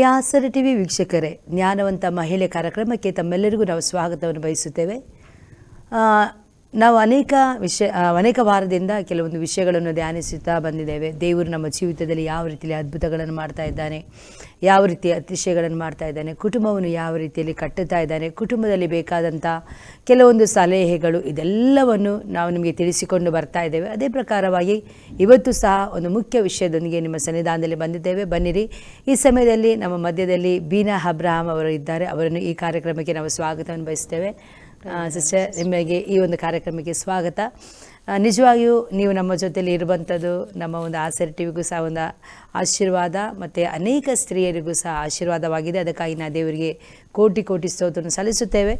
ಪ್ರಿಯ ಆಸರ T V ವೀಕ್ಷಕರೇ ಜ್ಞಾನವಂತ ಮಹಿಳೆ ಕಾರ್ಯಕ್ರಮಕ್ಕೆ ತಮ್ಮೆಲ್ಲರಿಗೂ ನಾವು ಸ್ವಾಗತವನ್ನು ಬಯಸುತ್ತೇವೆ. ನಾವು ಅನೇಕ ವಿಷಯ ಅನೇಕ ವಾರದಿಂದ ಕೆಲವೊಂದು ವಿಷಯಗಳನ್ನು ಧ್ಯಾನಿಸುತ್ತಾ ಬಂದಿದ್ದೇವೆ. ದೇವರು ನಮ್ಮ ಜೀವಿತದಲ್ಲಿ ಯಾವ ರೀತಿಯಲ್ಲಿ ಅದ್ಭುತಗಳನ್ನು ಮಾಡ್ತಾ ಇದ್ದಾನೆ, ಯಾವ ರೀತಿಯ ಅತಿಶಯಗಳನ್ನು ಮಾಡ್ತಾ ಇದ್ದಾನೆ, ಕುಟುಂಬವನ್ನು ಯಾವ ರೀತಿಯಲ್ಲಿ ಕಟ್ಟುತ್ತಾ ಇದ್ದಾನೆ, ಕುಟುಂಬದಲ್ಲಿ ಬೇಕಾದಂಥ ಕೆಲವೊಂದು ಸಲಹೆಗಳು ಇದೆಲ್ಲವನ್ನು ನಾವು ನಿಮಗೆ ತಿಳಿಸಿಕೊಂಡು ಬರ್ತಾ ಇದ್ದೇವೆ. ಅದೇ ಪ್ರಕಾರವಾಗಿ ಇವತ್ತು ಸಹ ಒಂದು ಮುಖ್ಯ ವಿಷಯದೊಂದಿಗೆ ನಿಮ್ಮ ಸನ್ನಿಧಾನದಲ್ಲಿ ಬಂದಿದ್ದೇವೆ. ಬನ್ನಿರಿ. ಈ ಸಮಯದಲ್ಲಿ ನಮ್ಮ ಮಧ್ಯದಲ್ಲಿ ಬೀನಾ ಅಬ್ರಹಾಂ ಅವರು ಇದ್ದಾರೆ. ಅವರನ್ನು ಈ ಕಾರ್ಯಕ್ರಮಕ್ಕೆ ನಾವು ಸ್ವಾಗತವನ್ನು ಬಯಸ್ತೇವೆ ಸಿಸ್ಟರ್ ನಿಮಗೆ ಈ ಒಂದು ಕಾರ್ಯಕ್ರಮಕ್ಕೆ ಸ್ವಾಗತ. ನಿಜವಾಗಿಯೂ ನೀವು ನಮ್ಮ ಜೊತೆಯಲ್ಲಿ ಇರುವಂಥದ್ದು ನಮ್ಮ ಒಂದು ಆಸರ ಟಿವಿಗೂ ಸಹ ಒಂದು ಆಶೀರ್ವಾದ ಮತ್ತು ಅನೇಕ ಸ್ತ್ರೀಯರಿಗೂ ಸಹ ಆಶೀರ್ವಾದವಾಗಿದೆ. ಅದಕ್ಕಾಗಿ ನಾ ದೇವರಿಗೆ ಕೋಟಿ ಕೋಟಿ ಸ್ತೋತ್ರವನ್ನು ಸಲ್ಲಿಸುತ್ತೇವೆ.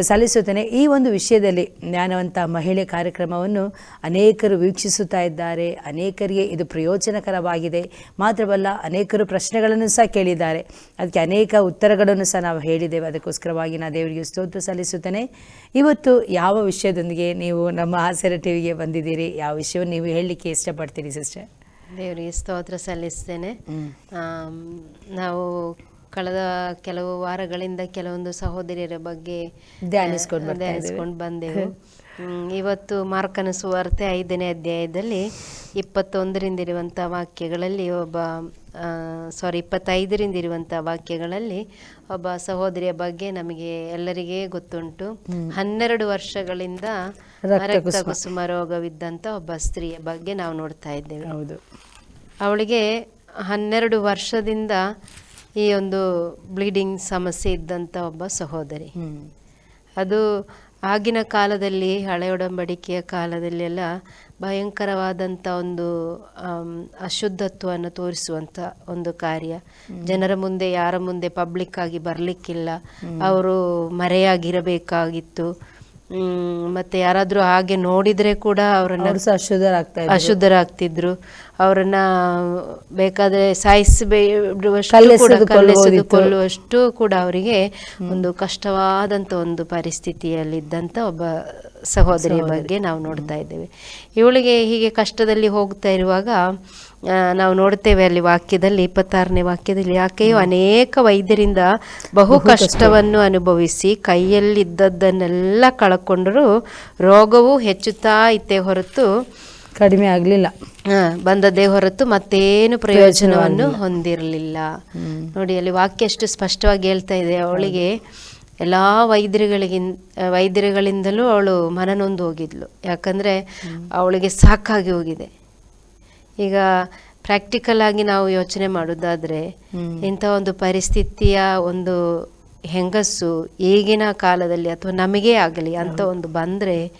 ಸಲ್ಲಿಸುತ್ತೇನೆ. ಈ ಒಂದು ವಿಷಯದಲ್ಲಿ ಜ್ಞಾನವಂತ ಮಹಿಳೆ ಕಾರ್ಯಕ್ರಮವನ್ನು ಅನೇಕರು ವೀಕ್ಷಿಸುತ್ತಾ ಇದ್ದಾರೆ. ಅನೇಕರಿಗೆ ಇದು ಪ್ರಯೋಜನಕರವಾಗಿದೆ. ಮಾತ್ರವಲ್ಲ ಅನೇಕರು ಪ್ರಶ್ನೆಗಳನ್ನು ಸಹ ಕೇಳಿದ್ದಾರೆ. ಅದಕ್ಕೆ ಅನೇಕ ಉತ್ತರಗಳನ್ನು ಸಹ ನಾವು ಹೇಳಿದ್ದೇವೆ. ಅದಕ್ಕೋಸ್ಕರವಾಗಿ ನಾ ದೇವರಿಗೆ ಸ್ತೋತ್ರ ಸಲ್ಲಿಸುತ್ತೇನೆ. ಇವತ್ತು ಯಾವ ವಿಷಯದೊಂದಿಗೆ ನೀವು ನಮ್ಮ ಆಸರೆ ಟಿವಿಗೆ ಬಂದಿದ್ದೀರಿ? ಯಾವ ವಿಷಯವನ್ನು ನೀವು ಹೇಳಲಿಕ್ಕೆ ಇಷ್ಟಪಡ್ತೀರಿ ಸಿಸ್ಟರ್? ದೇವರಿಗೆ ಸ್ತೋತ್ರ ಸಲ್ಲಿಸ್ತೇನೆ. ನಾವು ಕಳೆದ ಕೆಲವು ವಾರಗಳಿಂದ ಕೆಲವೊಂದು ಸಹೋದರಿಯರ ಬಗ್ಗೆ ಧ್ಯಾನಿಸ್ಕೊಂಡು ಧ್ಯಾನಿಸ್ಕೊಂಡು ಬಂದೆವು. ಇವತ್ತು ಮಾರ್ಕನ ಸುವಾರ್ತೆ ಐದನೇ ಅಧ್ಯಾಯದಲ್ಲಿ ಇಪ್ಪತ್ತೊಂದರಿಂದ ಇರುವಂಥ ವಾಕ್ಯಗಳಲ್ಲಿ ಒಬ್ಬ ಸಾರಿ ಇಪ್ಪತ್ತೈದರಿಂದ ಇರುವಂಥ ವಾಕ್ಯಗಳಲ್ಲಿ ಒಬ್ಬ ಸಹೋದರಿಯ ಬಗ್ಗೆ ನಮಗೆ ಎಲ್ಲರಿಗೆ ಗೊತ್ತುಂಟು. ಹನ್ನೆರಡು ವರ್ಷಗಳಿಂದ ರಕ್ತ ಕುಸುಮ ರೋಗವಿದ್ದಂಥ ಒಬ್ಬ ಸ್ತ್ರೀಯ ಬಗ್ಗೆ ನಾವು ನೋಡ್ತಾ ಇದ್ದೇವೆ. ಹೌದು. ಅವಳಿಗೆ ಹನ್ನೆರಡು ವರ್ಷದಿಂದ ಈ ಒಂದು ಬ್ಲೀಡಿಂಗ್ ಸಮಸ್ಯೆ ಇದ್ದಂಥ ಒಬ್ಬ ಸಹೋದರಿ. ಅದು ಆಗಿನ ಕಾಲದಲ್ಲಿ ಹಳೆ ಒಡಂಬಡಿಕೆಯ ಕಾಲದಲ್ಲೆಲ್ಲ ಭಯಂಕರವಾದಂಥ ಒಂದು ಅಶುದ್ಧತ್ವವನ್ನು ತೋರಿಸುವಂಥ ಒಂದು ಕಾರ್ಯ. ಜನರ ಮುಂದೆ ಯಾರ ಮುಂದೆ ಪಬ್ಲಿಕ್ ಆಗಿ ಬರಲಿಕ್ಕಿಲ್ಲ. ಅವರು ಮರೆಯಾಗಿರಬೇಕಾಗಿತ್ತು. ಮತ್ತೆ ಯಾರಾದರೂ ಹಾಗೆ ನೋಡಿದರೆ ಕೂಡ ಅವರನ್ನು ಅಶುದ್ಧರಾಗ್ತಾ ಅಶುದ್ಧರಾಗ್ತಿದ್ರು. ಅವರನ್ನ ಬೇಕಾದ್ರೆ ಸಾಯಿಸಬೇಕು ಕೊಲ್ಲುವಷ್ಟು ಕೂಡ ಅವರಿಗೆ ಒಂದು ಕಷ್ಟವಾದಂತ ಒಂದು ಪರಿಸ್ಥಿತಿಯಲ್ಲಿದ್ದಂಥ ಒಬ್ಬ ಸಹೋದರಿಯ ಬಗ್ಗೆ ನಾವು ನೋಡ್ತಾ ಇದ್ದೇವೆ. ಇವಳಿಗೆ ಹೀಗೆ ಕಷ್ಟದಲ್ಲಿ ಹೋಗ್ತಾ ಇರುವಾಗ ನಾವು ನೋಡ್ತೇವೆ ಅಲ್ಲಿ ವಾಕ್ಯದಲ್ಲಿ ಇಪ್ಪತ್ತಾರನೇ ವಾಕ್ಯದಲ್ಲಿ ಆಕೆಯು ಅನೇಕ ವೈದ್ಯರಿಂದ ಬಹು ಕಷ್ಟವನ್ನು ಅನುಭವಿಸಿ ಕೈಯಲ್ಲಿದ್ದದ್ದನ್ನೆಲ್ಲ ಕಳ್ಕೊಂಡರೂ ರೋಗವು ಹೆಚ್ಚುತ್ತಾ ಇತ್ತೆ ಹೊರತು ಕಡಿಮೆ ಆಗಲಿಲ್ಲ. ಬಂದದ್ದೇ ಹೊರತು ಮತ್ತೇನು ಪ್ರಯೋಜನವನ್ನು ಹೊಂದಿರಲಿಲ್ಲ. ನೋಡಿ ಅಲ್ಲಿ ವಾಕ್ಯ ಎಷ್ಟು ಸ್ಪಷ್ಟವಾಗಿ ಹೇಳ್ತಾ ಇದೆ. ಅವಳಿಗೆ ಎಲ್ಲ ವೈದ್ಯರುಗಳಿಗಿನ್ ವೈದ್ಯರುಗಳಿಂದಲೂ ಅವಳು ಮನನೊಂದು ಹೋಗಿದ್ಲು. ಯಾಕಂದ್ರೆ ಅವಳಿಗೆ ಸಾಕಾಗಿ ಹೋಗಿದೆ. ಈಗ ಪ್ರಾಕ್ಟಿಕಲ್ ಆಗಿ ನಾವು ಯೋಚನೆ ಮಾಡೋದಾದ್ರೆ ಇಂಥ ಒಂದು ಪರಿಸ್ಥಿತಿಯ ಒಂದು ಹೆಂಗಸು ಈಗಿನ ಕಾಲದಲ್ಲಿ ಅಥವಾ ನಮಗೇ ಆಗಲಿ ಅಂತ ಒಂದು ಬಂದರೆ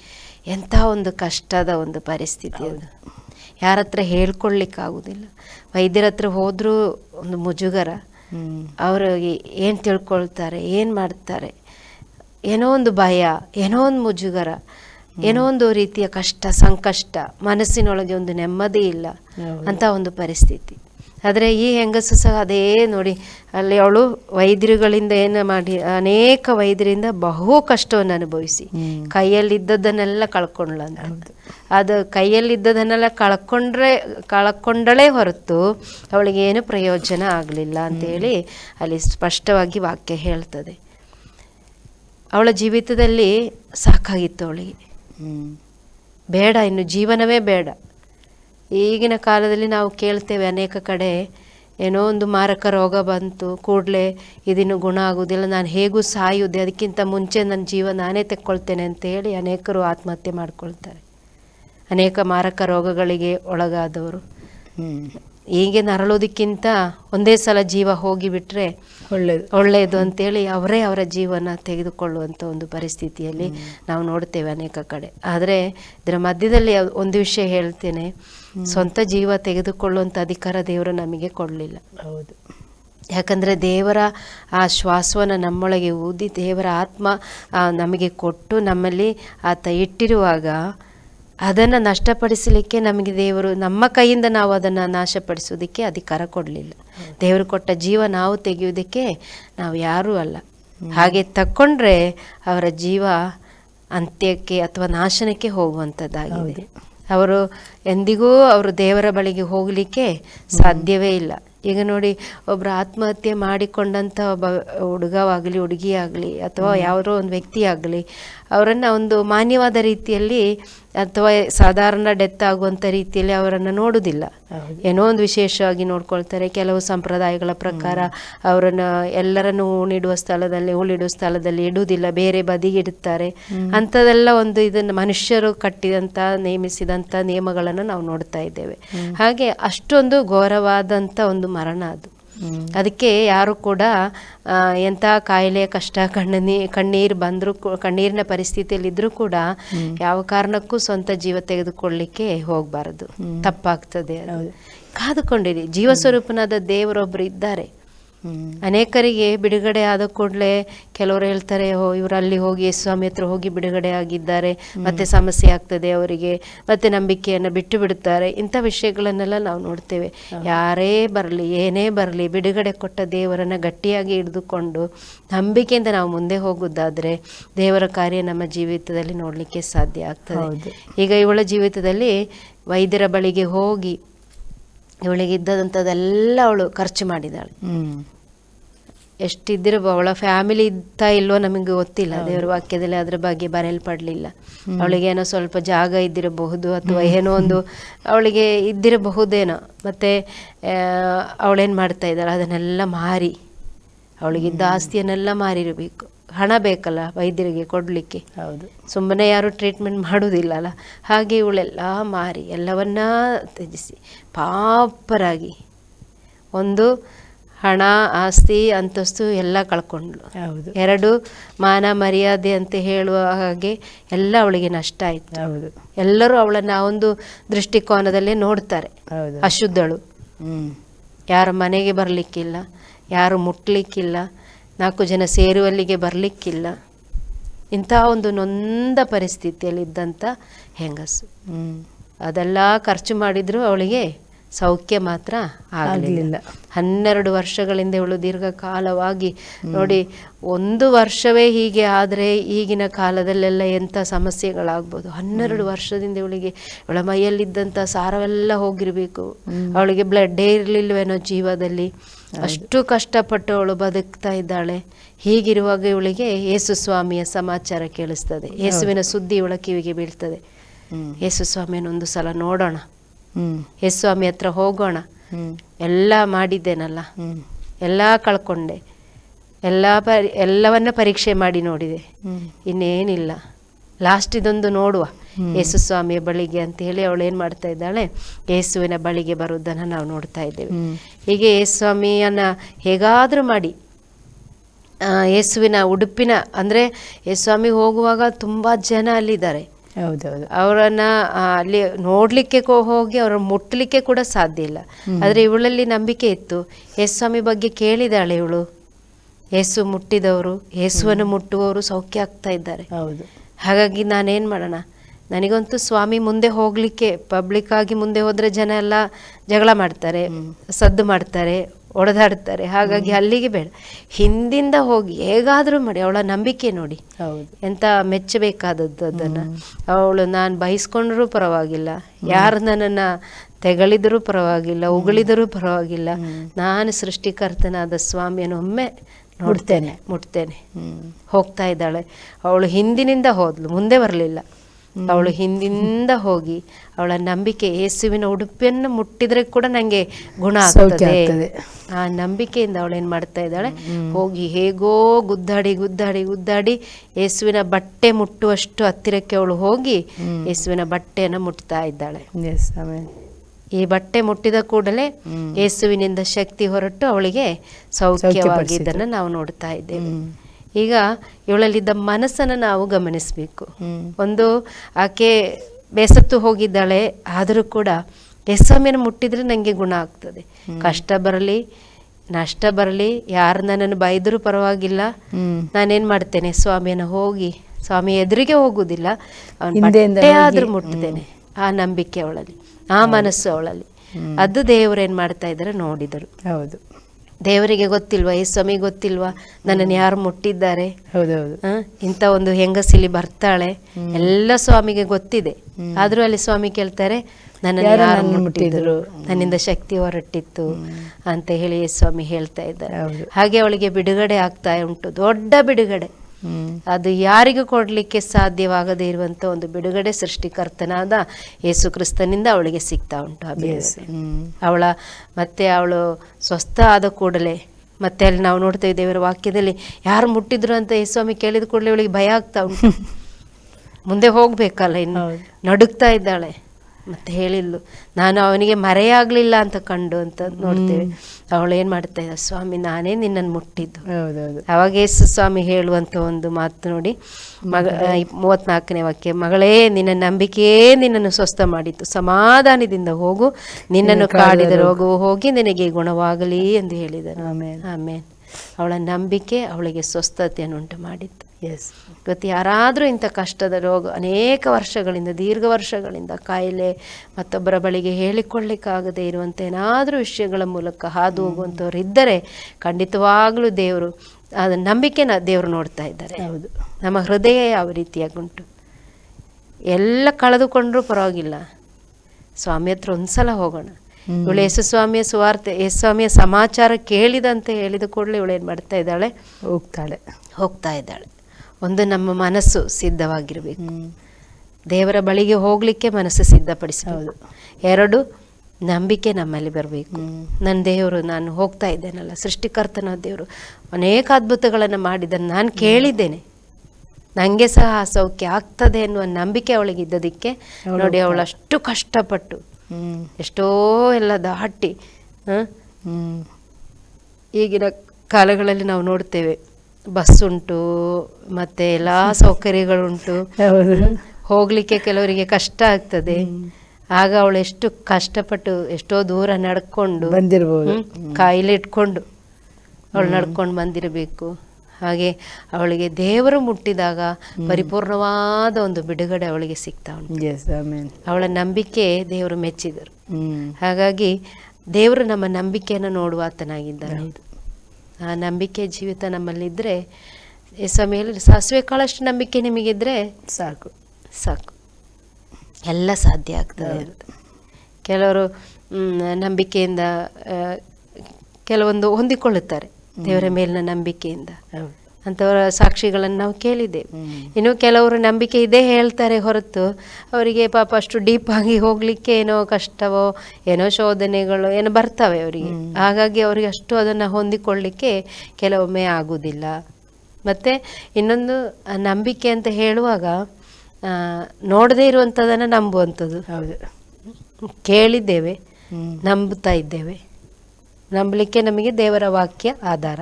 ಎಂಥ ಒಂದು ಕಷ್ಟದ ಒಂದು ಪರಿಸ್ಥಿತಿ ಅದು. ಯಾರ ಹತ್ರ ಹೇಳ್ಕೊಳ್ಲಿಕ್ಕಾಗೋದಿಲ್ಲ ವೈದ್ಯರ ಹತ್ರ ಹೋದರೂ ಒಂದು ಮುಜುಗರ. ಅವರು ಏನು ತಿಳ್ಕೊಳ್ತಾರೆ ಏನು ಮಾಡ್ತಾರೆ ಏನೋ ಒಂದು ಭಯ ಏನೋ ಒಂದು ಮುಜುಗರ. ಏನೋ ಒಂದು ರೀತಿಯ ಕಷ್ಟ ಸಂಕಷ್ಟ ಮನಸ್ಸಿನೊಳಗೆ ಒಂದು ನೆಮ್ಮದಿ ಇಲ್ಲ ಅಂತ ಒಂದು ಪರಿಸ್ಥಿತಿ. ಆದರೆ ಈ ಹೆಂಗಸು ಸಹ ಅದೇ ನೋಡಿ ಅಲ್ಲಿ ಅವಳು ವೈದ್ಯರುಗಳಿಂದ ಏನು ಮಾಡಿ ಅನೇಕ ವೈದ್ಯರಿಂದ ಬಹು ಕಷ್ಟವನ್ನು ಅನುಭವಿಸಿ. ಕೈಯಲ್ಲಿದ್ದದ್ದನ್ನೆಲ್ಲ ಕಳ್ಕೊಂಡ್ಲಂತ ಅದು ಕೈಯಲ್ಲಿದ್ದದನ್ನೆಲ್ಲ ಕಳ್ಕೊಂಡ್ರೆ ಕಳ್ಕೊಂಡಳೇ ಹೊರತು ಅವಳಿಗೆ ಏನು ಪ್ರಯೋಜನ ಆಗಲಿಲ್ಲ ಅಂತೇಳಿ ಅಲ್ಲಿ ಸ್ಪಷ್ಟವಾಗಿ ವಾಕ್ಯ ಹೇಳ್ತದೆ. ಅವಳ ಜೀವಿತದಲ್ಲಿ ಸಾಕಾಗಿತ್ತು ಅವಳಿಗೆ. ಬೇಡ, ಇನ್ನು ಜೀವನವೇ ಬೇಡ. ಈಗಿನ ಕಾಲದಲ್ಲಿ ನಾವು ಕೇಳ್ತೇವೆ ಅನೇಕ ಕಡೆ, ಏನೋ ಒಂದು ಮಾರಕ ರೋಗ ಬಂತು, ಕೂಡಲೇ ಇದಿನ್ನು ಗುಣ ಆಗುವುದಿಲ್ಲ, ನಾನು ಹೇಗೂ ಸಾಯುವುದೇ, ಅದಕ್ಕಿಂತ ಮುಂಚೆ ನನ್ನ ಜೀವ ನಾನೇ ತೆಕ್ಕೊಳ್ತೇನೆ ಅಂತ ಹೇಳಿ ಅನೇಕರು ಆತ್ಮಹತ್ಯೆ ಮಾಡ್ಕೊಳ್ತಾರೆ. ಅನೇಕ ಮಾರಕ ರೋಗಗಳಿಗೆ ಒಳಗಾದವರು. ಹೀಗೆ ನರಳೋದಕ್ಕಿಂತ ಒಂದೇ ಸಲ ಜೀವ ಹೋಗಿಬಿಟ್ರೆ ಒಳ್ಳೆಯದು ಒಳ್ಳೆಯದು ಅಂತೇಳಿ ಅವರೇ ಅವರ ಜೀವನ ತೆಗೆದುಕೊಳ್ಳುವಂಥ ಒಂದು ಪರಿಸ್ಥಿತಿಯಲ್ಲಿ ನಾವು ನೋಡ್ತೇವೆ ಅನೇಕ ಕಡೆ. ಆದರೆ ಇದರ ಮಧ್ಯದಲ್ಲಿ ಒಂದು ವಿಷಯ ಹೇಳ್ತೇನೆ. ಸ್ವಂತ ಜೀವ ತೆಗೆದುಕೊಳ್ಳುವಂಥ ಅಧಿಕಾರ ದೇವರು ನಮಗೆ ಕೊಡಲಿಲ್ಲ. ಹೌದು. ಯಾಕಂದರೆ ದೇವರ ಆ ಶ್ವಾಸವನ್ನು ನಮ್ಮೊಳಗೆ ಊದಿ ದೇವರ ಆತ್ಮ ನಮಗೆ ಕೊಟ್ಟು ನಮ್ಮಲ್ಲಿ ಆತ ಇಟ್ಟಿರುವಾಗ ಅದನ್ನು ನಷ್ಟಪಡಿಸಲಿಕ್ಕೆ ನಮಗೆ ದೇವರು ನಮ್ಮ ಕೈಯಿಂದ ನಾವು ಅದನ್ನು ನಾಶಪಡಿಸೋದಕ್ಕೆ ಅಧಿಕಾರ ಕೊಡಲಿಲ್ಲ. ದೇವರು ಕೊಟ್ಟ ಜೀವ ನಾವು ತೆಗೆಯೋದಕ್ಕೆ ನಾವು ಯಾರೂ ಅಲ್ಲ. ಹಾಗೆ ತಕ್ಕೊಂಡ್ರೆ ಅವರ ಜೀವ ಅಂತ್ಯಕ್ಕೆ ಅಥವಾ ನಾಶನಕ್ಕೆ ಹೋಗುವಂಥದ್ದಾಗಿದೆ. ಅವರು ಎಂದಿಗೂ ಅವರು ದೇವರ ಬಳಿಗೆ ಹೋಗಲಿಕ್ಕೆ ಸಾಧ್ಯವೇ ಇಲ್ಲ. ಈಗ ನೋಡಿ ಒಬ್ಬರು ಆತ್ಮಹತ್ಯೆ ಮಾಡಿಕೊಂಡಂಥ ಒಬ್ಬ ಹುಡುಗವಾಗಲಿ ಹುಡುಗಿಯಾಗಲಿ ಅಥವಾ ಯಾರೋ ಒಂದು ವ್ಯಕ್ತಿ ಆಗಲಿ ಅವರನ್ನು ಒಂದು ಮಾನ್ಯವಾದ ರೀತಿಯಲ್ಲಿ ಅಥವಾ ಸಾಧಾರಣ ಡೆತ್ ಆಗುವಂಥ ರೀತಿಯಲ್ಲಿ ಅವರನ್ನು ನೋಡುವುದಿಲ್ಲ ಏನೋ ಒಂದು ವಿಶೇಷವಾಗಿ ನೋಡ್ಕೊಳ್ತಾರೆ. ಕೆಲವು ಸಂಪ್ರದಾಯಗಳ ಪ್ರಕಾರ ಅವರನ್ನು ಎಲ್ಲರನ್ನು ಹೂಣಿಡುವ ಸ್ಥಳದಲ್ಲಿ ಹೂಳಿಡುವ ಸ್ಥಳದಲ್ಲಿ ಇಡುವುದಿಲ್ಲ. ಬೇರೆ ಬದಿಗೆ ಇಡುತ್ತಾರೆ. ಅಂಥದೆಲ್ಲ ಒಂದು ಇದನ್ನು ಮನುಷ್ಯರು ಕಟ್ಟಿದಂಥ ನೇಮಿಸಿದಂಥ ನಿಯಮಗಳನ್ನು ನಾವು ನೋಡ್ತಾ ಇದ್ದೇವೆ. ಹಾಗೆ ಅಷ್ಟೊಂದು ಘೋರವಾದಂಥ ಒಂದು ಮರಣ ಅದು. ಅದಕ್ಕೆ ಯಾರು ಕೂಡ ಎಂಥ ಕಾಯಿಲೆ ಕಷ್ಟ ಕಣ್ಣೀ ಕಣ್ಣೀರು ಬಂದರೂ ಕಣ್ಣೀರಿನ ಪರಿಸ್ಥಿತಿಯಲ್ಲಿ ಇದ್ರೂ ಕೂಡ ಯಾವ ಕಾರಣಕ್ಕೂ ಸ್ವಂತ ಜೀವ ತೆಗೆದುಕೊಳ್ಳಿಕ್ಕೆ ಹೋಗಬಾರದು ತಪ್ಪಾಗ್ತದೆ. ಕಾದುಕೊಂಡಿರಿ ಜೀವ ಸ್ವರೂಪನಾದ ದೇವರೊಬ್ಬರು ಇದ್ದಾರೆ. ಅನೇಕರಿಗೆ ಬಿಡುಗಡೆ ಆದ ಕೂಡಲೇ ಕೆಲವರು ಹೇಳ್ತಾರೆ ಓ ಇವರು ಅಲ್ಲಿ ಹೋಗಿ ಸ್ವಾಮಿ ಹತ್ರ ಹೋಗಿ ಬಿಡುಗಡೆ ಆಗಿದ್ದಾರೆ. ಮತ್ತೆ ಸಮಸ್ಯೆ ಆಗ್ತದೆ ಅವರಿಗೆ. ಮತ್ತೆ ನಂಬಿಕೆಯನ್ನು ಬಿಟ್ಟು ಬಿಡುತ್ತಾರೆ. ಇಂಥ ವಿಷಯಗಳನ್ನೆಲ್ಲ ನಾವು ನೋಡ್ತೇವೆ. ಯಾರೇ ಬರಲಿ ಏನೇ ಬರಲಿ ಬಿಡುಗಡೆ ಕೊಟ್ಟ ದೇವರನ್ನು ಗಟ್ಟಿಯಾಗಿ ಹಿಡಿದುಕೊಂಡು ನಂಬಿಕೆಯಿಂದ ನಾವು ಮುಂದೆ ಹೋಗುವುದಾದರೆ ದೇವರ ಕಾರ್ಯ ನಮ್ಮ ಜೀವಿತದಲ್ಲಿ ನೋಡಲಿಕ್ಕೆ ಸಾಧ್ಯ ಆಗ್ತದೆ. ಈಗ ಇವಳ ಜೀವಿತದಲ್ಲಿ ವೈದ್ಯರ ಬಳಿಗೆ ಹೋಗಿ ಇವಳಿಗೆ ಇದ್ದದಂಥದ್ದೆಲ್ಲ ಅವಳು ಖರ್ಚು ಮಾಡಿದಾಳೆ. ಎಷ್ಟಿದ್ದಿರ ಅವಳ ಫ್ಯಾಮಿಲಿ ಇದ್ದ ಇಲ್ವೋ ನಮಗೆ ಗೊತ್ತಿಲ್ಲ. ದೇವರ ವಾಕ್ಯದಲ್ಲಿ ಅದ್ರ ಬಗ್ಗೆ ಬರೆಯಲ್ಪಡಲಿಲ್ಲ. ಅವಳಿಗೆ ಏನೋ ಸ್ವಲ್ಪ ಜಾಗ ಇದ್ದಿರಬಹುದು ಅಥವಾ ಏನೋ ಒಂದು ಅವಳಿಗೆ ಇದ್ದಿರಬಹುದೇನೋ. ಮತ್ತೆ ಅವಳೇನು ಮಾಡ್ತಾ ಇದ್ದಾಳೆ? ಅದನ್ನೆಲ್ಲ ಮಾರಿ. ಅವಳಿಗಿದ್ದ ಆಸ್ತಿಯನ್ನೆಲ್ಲ ಮಾರಿರಬೇಕು. ಹಣ ಬೇಕಲ್ಲ ವೈದ್ಯರಿಗೆ ಕೊಡಲಿಕ್ಕೆ. ಹೌದು. ಸುಮ್ಮನೆ ಯಾರು ಟ್ರೀಟ್ಮೆಂಟ್ ಮಾಡೋದಿಲ್ಲಲ್ಲ ಹಾಗೆ ಇವಳೆಲ್ಲ ಮಾರಿ ಎಲ್ಲವನ್ನ ತ್ಯಜಿಸಿ ಪಾಪರಾಗಿ ಒಂದು ಹಣ ಆಸ್ತಿ ಅಂತಸ್ತು ಎಲ್ಲ ಕಳ್ಕೊಂಡ್ಳು. ಹೌದು. ಎರಡು ಮಾನ ಮರ್ಯಾದೆ ಅಂತ ಹೇಳುವ ಹಾಗೆ ಎಲ್ಲ ಅವಳಿಗೆ ನಷ್ಟ ಆಯಿತು. ಹೌದು. ಎಲ್ಲರೂ ಅವಳನ್ನು ಆ ಒಂದು ದೃಷ್ಟಿಕೋನದಲ್ಲೇ ನೋಡ್ತಾರೆ. ಹೌದು. ಅಶುದ್ಧಳು. ಯಾರ ಮನೆಗೆ ಬರಲಿಕ್ಕಿಲ್ಲ ಯಾರು ಮುಟ್ಲಿಕ್ಕಿಲ್ಲ ನಾಲ್ಕು ಜನ ಸೇರುವಲ್ಲಿಗೆ ಬರಲಿಕ್ಕಿಲ್ಲ. ಇಂಥ ಒಂದು ನೊಂದ ಪರಿಸ್ಥಿತಿಯಲ್ಲಿದ್ದಂಥ ಹೆಂಗಸು. ಅದೆಲ್ಲ ಖರ್ಚು ಮಾಡಿದ್ರು ಅವಳಿಗೆ ಸೌಖ್ಯ ಮಾತ್ರ ಆಗಲಿಲ್ಲ. ಆಗ್ಲಿಲ್ಲ. ಹನ್ನೆರಡು ವರ್ಷಗಳಿಂದ ಇವಳು ದೀರ್ಘಕಾಲವಾಗಿ ನೋಡಿ ಒಂದು ವರ್ಷವೇ ಹೀಗೆ ಆದರೆ ಈಗಿನ ಕಾಲದಲ್ಲೆಲ್ಲ ಎಂಥ ಸಮಸ್ಯೆಗಳಾಗ್ಬೋದು. ಹನ್ನೆರಡು ವರ್ಷದಿಂದ ಇವಳಿಗೆ ಇವಳ ಮೈಯಲ್ಲಿದ್ದಂಥ ಸಾರವೆಲ್ಲ ಹೋಗಿರಬೇಕು. ಅವಳಿಗೆ ಬ್ಲಡ್ಡೇ ಇರಲಿಲ್ವೇನೋ ಜೀವದಲ್ಲಿ. ಅಷ್ಟು ಕಷ್ಟಪಟ್ಟು ಅವಳು ಬದುಕ್ತಾ ಇದ್ದಾಳೆ. ಹೀಗಿರುವಾಗ ಇವಳಿಗೆ ಯೇಸು ಸ್ವಾಮಿಯ ಸಮಾಚಾರ ಕೇಳಿಸ್ತದೆ. ಯೇಸುವಿನ ಸುದ್ದಿ ಇವಳ ಕಿವಿಗೆ ಬೀಳ್ತದೆ. ಯೇಸು ಸ್ವಾಮಿಯನ್ನೊಂದು ಸಲ ನೋಡೋಣ. ಯೇಸು ಸ್ವಾಮಿ ಹತ್ರ ಹೋಗೋಣ. ಎಲ್ಲ ಮಾಡಿದ್ದೇನಲ್ಲ? ಎಲ್ಲ ಕಳ್ಕೊಂಡೆ. ಎಲ್ಲ ಪರಿ ಎಲ್ಲವನ್ನ ಪರೀಕ್ಷೆ ಮಾಡಿ ನೋಡಿದೆ. ಇನ್ನೇನಿಲ್ಲ. ಲಾಸ್ಟ್ ಇದೊಂದು ನೋಡುವ. ಯೇಸು ಸ್ವಾಮಿಯ ಬಳಿಗೆ ಅಂತ ಹೇಳಿ ಅವಳು ಏನು ಮಾಡ್ತಾ ಇದ್ದಾಳೆ? ಯೇಸುವಿನ ಬಳಿಗೆ ಬರುವುದನ್ನು ನಾವು ನೋಡ್ತಾ ಇದ್ದೇವೆ. ಹೀಗೆ ಯೇಸು ಸ್ವಾಮಿಯನ್ನ ಹೇಗಾದರೂ ಮಾಡಿ ಆ, ಯೇಸುವಿನ ಉಡುಪಿನ ಅಂದ್ರೆ ಯೇಸು ಸ್ವಾಮಿ ಹೋಗುವಾಗ ತುಂಬಾ ಜನ ಅಲ್ಲಿದ್ದಾರೆ. ಹೌದೌದು. ಅವರನ್ನ ಅಲ್ಲಿ ನೋಡ್ಲಿಕ್ಕೆ ಹೋಗಿ ಅವ್ರ ಮುಟ್ಲಿಕ್ಕೆ ಕೂಡ ಸಾಧ್ಯ ಇಲ್ಲ. ಆದ್ರೆ ಇವಳಲ್ಲಿ ನಂಬಿಕೆ ಇತ್ತು. ಯೇಸು ಸ್ವಾಮಿ ಬಗ್ಗೆ ಕೇಳಿದಾಳೆ ಇವಳು. ಯೇಸು ಮುಟ್ಟಿದವರು ಯೇಸುವನ್ನು ಮುಟ್ಟುವವರು ಸೌಖ್ಯ ಆಗ್ತಾ ಇದ್ದಾರೆ. ಹೌದು. ಹಾಗಾಗಿ ನಾನೇನ್ ಮಾಡೋಣ? ನನಗಂತೂ ಸ್ವಾಮಿ ಮುಂದೆ ಹೋಗಲಿಕ್ಕೆ ಪಬ್ಲಿಕ್ ಆಗಿ ಮುಂದೆ ಹೋದರೆ ಜನ ಎಲ್ಲ ಜಗಳ ಮಾಡ್ತಾರೆ ಸದ್ದು ಮಾಡ್ತಾರೆ ಒಡೆದಾಡ್ತಾರೆ. ಹಾಗಾಗಿ ಅಲ್ಲಿಗೆ ಬೇಡ. ಹಿಂದಿಂದ ಹೋಗಿ ಹೇಗಾದರೂ ಮಾಡಿ ಅವಳ ನಂಬಿಕೆ ನೋಡಿ. ಹೌದು. ಎಂತ ಮೆಚ್ಚಬೇಕಾದದ್ದು ಅದನ್ನು. ಅವಳು ನಾನು ಬಯಸ್ಕೊಂಡ್ರೂ ಪರವಾಗಿಲ್ಲ. ಯಾರು ನನ್ನನ್ನು ತೆಗಳಿದರೂ ಪರವಾಗಿಲ್ಲ ಉಗಳಿದರೂ ಪರವಾಗಿಲ್ಲ. ನಾನು ಸೃಷ್ಟಿಕರ್ತನಾದ ಸ್ವಾಮಿಯನ್ನು ಒಮ್ಮೆ ನೋಡ್ತೇನೆ ಮುಟ್ತೇನೆ. ಹೋಗ್ತಾ ಇದ್ದಾಳೆ. ಅವಳು ಹಿಂದಿನಿಂದ ಹೋದ್ಲು ಮುಂದೆ ಬರಲಿಲ್ಲ. ಅವಳು ಹಿಂದಿಂದ ಹೋಗಿ ಅವಳ ನಂಬಿಕೆ ಯೇಸುವಿನ ಉಡುಪಿಯನ್ನು ಮುಟ್ಟಿದ್ರೆ ಕೂಡ ನಂಗೆ ಗುಣ ಆಗ್ತದೆ. ಆ ನಂಬಿಕೆಯಿಂದ ಅವಳು ಏನು ಮಾಡ್ತಾ ಇದ್ದಾಳೆ? ಹೋಗಿ ಹೇಗೋ ಗುದ್ದಾಡಿ ಗುದ್ದಾಡಿ ಗುದ್ದಾಡಿ ಯೇಸುವಿನ ಬಟ್ಟೆ ಮುಟ್ಟುವಷ್ಟು ಹತ್ತಿರಕ್ಕೆ ಅವಳು ಹೋಗಿ ಯೇಸುವಿನ ಬಟ್ಟೆಯನ್ನು ಮುಟ್ತಾ ಇದ್ದಾಳೆ. ಈ ಬಟ್ಟೆ ಮುಟ್ಟಿದ ಕೂಡಲೇ ಯೇಸುವಿನಿಂದ ಶಕ್ತಿ ಹೊರಟು ಅವಳಿಗೆ ಸೌಖ್ಯವಾಗಿದ್ದನ್ನು ನಾವು ನೋಡ್ತಾ ಇದ್ದೇವೆ. ಈಗ ಇವಳಲ್ಲಿದ್ದ ಮನಸ್ಸನ್ನು ನಾವು ಗಮನಿಸಬೇಕು. ಒಂದು ಆಕೆ ಬೇಸತ್ತು ಹೋಗಿದ್ದಾಳೆ ಆದರೂ ಕೂಡ ಎಸ್ವಾಮಿಯನ್ನು ಮುಟ್ಟಿದ್ರೆ ನನಗೆ ಗುಣ ಆಗ್ತದೆ. ಕಷ್ಟ ಬರಲಿ ನಷ್ಟ ಬರಲಿ ಯಾರು ನನ್ನನ್ನು ಬೈದರೂ ಪರವಾಗಿಲ್ಲ. ನಾನೇನು ಮಾಡ್ತೇನೆ? ಸ್ವಾಮಿಯನ್ನು ಹೋಗಿ ಸ್ವಾಮಿ ಎದುರಿಗೆ ಹೋಗುವುದಿಲ್ಲ. ಆದರೂ ಮುಟ್ತೇನೆ ಆ ನಂಬಿಕೆ ಅವಳಲ್ಲಿ ಆ ಮನಸ್ಸು ಅವಳಲ್ಲಿ. ಅದು ದೇವರು ಏನು ಮಾಡ್ತಾ ಇದ್ದಾರೆ ನೋಡಿದರು. ಹೌದು. ದೇವರಿಗೆ ಗೊತ್ತಿಲ್ವಾ ಈ ಸ್ವಾಮಿ ಗೊತ್ತಿಲ್ವಾ? ನನ್ನನ್ನು ಯಾರು ಮುಟ್ಟಿದ್ದಾರೆ? ಹೌದೌದು. ಇಂಥ ಒಂದು ಹೆಂಗಸಿಲಿ ಬರ್ತಾಳೆ ಎಲ್ಲ ಸ್ವಾಮಿಗೆ ಗೊತ್ತಿದೆ. ಆದ್ರೂ ಅಲ್ಲಿ ಸ್ವಾಮಿ ಕೇಳ್ತಾರೆ ನನ್ನನ್ನು ಯಾರು ಮುಟ್ಟಿದ್ರು? ನನ್ನಿಂದ ಶಕ್ತಿ ಹೊರಟಿತ್ತು ಅಂತ ಹೇಳಿ ಸ್ವಾಮಿ ಹೇಳ್ತಾ ಇದ್ದಾರೆ. ಹಾಗೆ ಅವಳಿಗೆ ಬಿಡುಗಡೆ ಆಗ್ತಾ ಉಂಟು ದೊಡ್ಡ ಬಿಡುಗಡೆ. ಅದು ಯಾರಿಗೂ ಕೊಡಲಿಕ್ಕೆ ಸಾಧ್ಯವಾಗದೇ ಇರುವಂತ ಒಂದು ಬಿಡುಗಡೆ ಸೃಷ್ಟಿಕರ್ತನಾದ ಯೇಸು ಕ್ರಿಸ್ತನಿಂದ ಅವಳಿಗೆ ಸಿಗ್ತಾ ಉಂಟು ಅವಳ ಮತ್ತೆ ಅವಳು ಸ್ವಸ್ಥ ಆದ ಕೂಡಲೇ ಮತ್ತೆ ಅಲ್ಲಿ ನಾವು ನೋಡ್ತೇವೆ ದೇವರ ವಾಕ್ಯದಲ್ಲಿ ಯಾರು ಮುಟ್ಟಿದ್ರು ಅಂತ ಯೇಸ್ವಾಮಿ ಕೇಳಿದ ಕೂಡಲೇ ಅವಳಿಗೆ ಭಯ ಆಗ್ತಾ ಉಂಟು. ಮುಂದೆ ಹೋಗ್ಬೇಕಲ್ಲ ಇನ್ನು. ನಡುಕ್ತಾ ಇದ್ದಾಳೆ. ಮತ್ತೆ ಹೇಳಿದ್ಲು ನಾನು ಅವನಿಗೆ ಮರೆಯಾಗ್ಲಿಲ್ಲ ಅಂತ ಕಂಡು ಅಂತ ನೋಡ್ತೇವೆ. ಅವಳು ಏನು ಮಾಡ್ತಾ ಇದ್ದ ಸ್ವಾಮಿ ನಾನೇ ನಿನ್ನನ್ನು ಮುಟ್ಟಿದ್ದು. ಅವಾಗ ಯೇಸು ಸ್ವಾಮಿ ಹೇಳುವಂತ ಒಂದು ಮಾತು ನೋಡಿ ಮಗ ಮೂವತ್ನಾಲ್ಕನೇ ವಾಕ್ಯ ಮಗಳೇ ನಿನ್ನ ನಂಬಿಕೆಯೇ ನಿನ್ನನ್ನು ಸ್ವಸ್ಥ ಮಾಡಿತ್ತು. ಸಮಾಧಾನದಿಂದ ಹೋಗು ನಿನ್ನನ್ನು ಕಾಡಿದ ರೋಗವು ಹೋಗಿ ನಿನಗೆ ಗುಣವಾಗಲಿ ಎಂದು ಹೇಳಿದರು ಆಮೇಲೆ ಆಮೇಲೆ ಅವಳ ನಂಬಿಕೆ ಅವಳಿಗೆ ಸ್ವಸ್ಥತೆಯನ್ನು ಉಂಟು ಮಾಡಿತ್ತು ಎಸ್. ಇವತ್ತು ಯಾರಾದರೂ ಇಂಥ ಕಷ್ಟದ ರೋಗ ಅನೇಕ ವರ್ಷಗಳಿಂದ ದೀರ್ಘ ವರ್ಷಗಳಿಂದ ಕಾಯಿಲೆ ಮತ್ತೊಬ್ಬರ ಬಳಿಗೆ ಹೇಳಿಕೊಳ್ಳಿಕ್ಕಾಗದೇ ಇರುವಂಥ ಏನಾದರೂ ವಿಷಯಗಳ ಮೂಲಕ ಹಾದು ಹೋಗುವಂಥವ್ರು ಇದ್ದರೆ ಖಂಡಿತವಾಗಲೂ ದೇವರು ಅದ ನಂಬಿಕೆನ ದೇವರು ನೋಡ್ತಾ ಇದ್ದಾರೆ. ಹೌದು. ನಮ್ಮ ಹೃದಯ ಯಾವ ರೀತಿಯಾಗಿ ಉಂಟು ಎಲ್ಲ ಕಳೆದುಕೊಂಡ್ರೂ ಪರವಾಗಿಲ್ಲ. ಸ್ವಾಮಿ ಹತ್ರ ಒಂದ್ಸಲ ಹೋಗೋಣ. ಇವಳು ಯೇಸು ಸ್ವಾಮಿಯ ಸುವಾರ್ತೆ ಯೇಸು ಸ್ವಾಮಿಯ ಸಮಾಚಾರ ಕೇಳಿದಂತೆ ಹೇಳಿದ ಕೂಡಲೇ ಇವಳು ಏನು ಮಾಡ್ತಾ ಇದ್ದಾಳೆ? ಹೋಗ್ತಾಳೆ. ಹೋಗ್ತಾ ಇದ್ದಾಳೆ. ಒಂದು ನಮ್ಮ ಮನಸ್ಸು ಸಿದ್ಧವಾಗಿರಬೇಕು. ದೇವರ ಬಳಿಗೆ ಹೋಗಲಿಕ್ಕೆ ಮನಸ್ಸು ಸಿದ್ಧಪಡಿಸಬಹುದು ಎರಡು ನಂಬಿಕೆ ನಮ್ಮಲ್ಲಿ ಬರಬೇಕು. ನನ್ನ ದೇವರು ನಾನು ಹೋಗ್ತಾ ಇದ್ದೇನಲ್ಲ ಸೃಷ್ಟಿಕರ್ತನ ದೇವರು ಅನೇಕ ಅದ್ಭುತಗಳನ್ನು ಮಾಡಿದ್ದನ್ನು ನಾನು ಕೇಳಿದ್ದೇನೆ. ನನಗೆ ಸಹ ಆ ಸೌಖ್ಯ ಆಗ್ತದೆ ಎನ್ನುವ ನಂಬಿಕೆ ಅವಳಿಗೆ ಇದ್ದದಕ್ಕೆ ನೋಡಿ ಅವಳು ಅಷ್ಟು ಕಷ್ಟಪಟ್ಟು ಎಷ್ಟೋ ಎಲ್ಲ ದಾಟಿ ಈಗಿನ ಕಾಲಗಳಲ್ಲಿ ನಾವು ನೋಡ್ತೇವೆ. ಬಸ್ ಉಂಟು ಮತ್ತೆ ಎಲ್ಲಾ ಸೌಕರ್ಯಗಳುಂಟು. ಹೋಗ್ಲಿಕ್ಕೆ ಕೆಲವರಿಗೆ ಕಷ್ಟ ಆಗ್ತದೆ. ಆಗ ಅವಳು ಎಷ್ಟು ಕಷ್ಟಪಟ್ಟು ಎಷ್ಟೋ ದೂರ ನಡ್ಕೊಂಡು ಬಂದಿರಬಹುದು ಕಾಯಿಲೆ ಇಟ್ಕೊಂಡು ಅವಳು ನಡ್ಕೊಂಡು ಬಂದಿರಬೇಕು. ಹಾಗೆ ಅವಳಿಗೆ ದೇವರು ಮುಟ್ಟಿದಾಗ ಪರಿಪೂರ್ಣವಾದ ಒಂದು ಬಿಡುಗಡೆ ಅವಳಿಗೆ ಸಿಗ್ತಾ ಉಂಟು. ಅವಳ ನಂಬಿಕೆ ದೇವರು ಮೆಚ್ಚಿದರು. ಹಾಗಾಗಿ ದೇವರು ನಮ್ಮ ನಂಬಿಕೆಯನ್ನು ನೋಡುವ ಆತನಾಗಿದ್ದಾರೆ ಆ ನಂಬಿಕೆ ಜೀವಿತ ನಮ್ಮಲ್ಲಿದ್ದರೆ ಸ್ವಾಮಿ ಹೇಳಿದ್ರೆ ಸಾಸಿವೆ ಕಾಳಷ್ಟು ನಂಬಿಕೆ ನಿಮಗಿದ್ರೆ ಸಾಕು. ಸಾಕು. ಎಲ್ಲ ಸಾಧ್ಯ ಆಗ್ತದೆ. ಅಂತ ಕೆಲವರು ಮ್, ನಂಬಿಕೆಯಿಂದ ಕೆಲವೊಂದು ಹೊಂದಿಕೊಳ್ಳುತ್ತಾರೆ. ದೇವರ ಮೇಲಿನ ನಂಬಿಕೆಯಿಂದ. ಅಂಥವರ ಸಾಕ್ಷಿಗಳನ್ನು ನಾವು ಕೇಳಿದ್ದೇವೆ. ಇನ್ನು ಕೆಲವರು ನಂಬಿಕೆ ಇದೇ ಹೇಳ್ತಾರೆ ಹೊರತು ಅವರಿಗೆ ಪಾಪ ಅಷ್ಟು ಡೀಪ್ ಆಗಿ ಹೋಗ್ಲಿಕ್ಕೆ ಏನೋ ಕಷ್ಟವೋ ಏನೋ ಶೋಧನೆಗಳು ಏನೋ ಬರ್ತವೆ ಅವರಿಗೆ. ಹಾಗಾಗಿ ಅವರಿಗೆ ಅಷ್ಟು ಅದನ್ನು ಹೊಂದಿಕೊಳ್ಳಿಕ್ಕೆ ಕೆಲವೊಮ್ಮೆ ಆಗುವುದಿಲ್ಲ. ಮತ್ತೆ ಇನ್ನೊಂದು ನಂಬಿಕೆ ಅಂತ ಹೇಳುವಾಗ ನೋಡದೇ ಇರುವಂಥದ್ದನ್ನು ನಂಬುವಂಥದ್ದು. ಹೌದು. ಕೇಳಿದ್ದೇವೆ ನಂಬುತ್ತಾ ಇದ್ದೇವೆ. ನಂಬಲಿಕ್ಕೆ ನಮಗೆ ದೇವರ ವಾಕ್ಯ ಆಧಾರ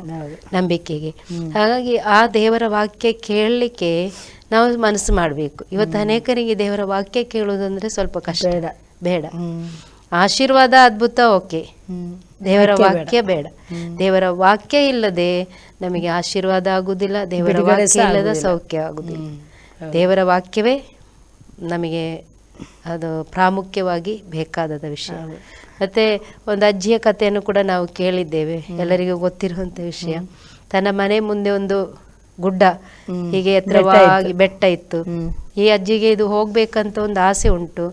ನಂಬಿಕೆಗೆ. ಹಾಗಾಗಿ ಆ ದೇವರ ವಾಕ್ಯ ಕೇಳಲಿಕ್ಕೆ ನಾವು ಮನಸ್ಸು ಮಾಡಬೇಕು. ಇವತ್ತು ಅನೇಕರಿಗೆ ದೇವರ ವಾಕ್ಯ ಕೇಳುವುದಂದ್ರೆ ಸ್ವಲ್ಪ ಕಷ್ಟ. ಬೇಡ. ಆಶೀರ್ವಾದ ಅದ್ಭುತ ಓಕೆ. ದೇವರ ವಾಕ್ಯ ಬೇಡ. ದೇವರ ವಾಕ್ಯ ಇಲ್ಲದೆ ನಮಗೆ ಆಶೀರ್ವಾದ ಆಗುದಿಲ್ಲ ದೇವರ ವಾಕ್ಯ ಇಲ್ಲದ ಸೌಖ್ಯ ಆಗುದಿಲ್ಲ ದೇವರ ವಾಕ್ಯವೇ ನಮಗೆ ಅದು ಪ್ರಾಮುಖ್ಯವಾಗಿ ಬೇಕಾದ ವಿಷಯ. ಮತ್ತೆ ಒಂದು ಅಜ್ಜಿಯ ಕಥೆಯನ್ನು ಕೂಡ ನಾವು ಕೇಳಿದ್ದೇವೆ. ಎಲ್ಲರಿಗೂ ಗೊತ್ತಿರುವಂತ ವಿಷಯ. ತನ್ನ ಮನೆ ಮುಂದೆ ಒಂದು ಗುಡ್ಡ ಹೀಗೆ ಎತ್ತರವಾಗಿ ಬೆಟ್ಟ ಇತ್ತು. ಈ ಅಜ್ಜಿಗೆ ಇದು ಹೋಗ್ಬೇಕಂತ ಒಂದು ಆಸೆ ಉಂಟು.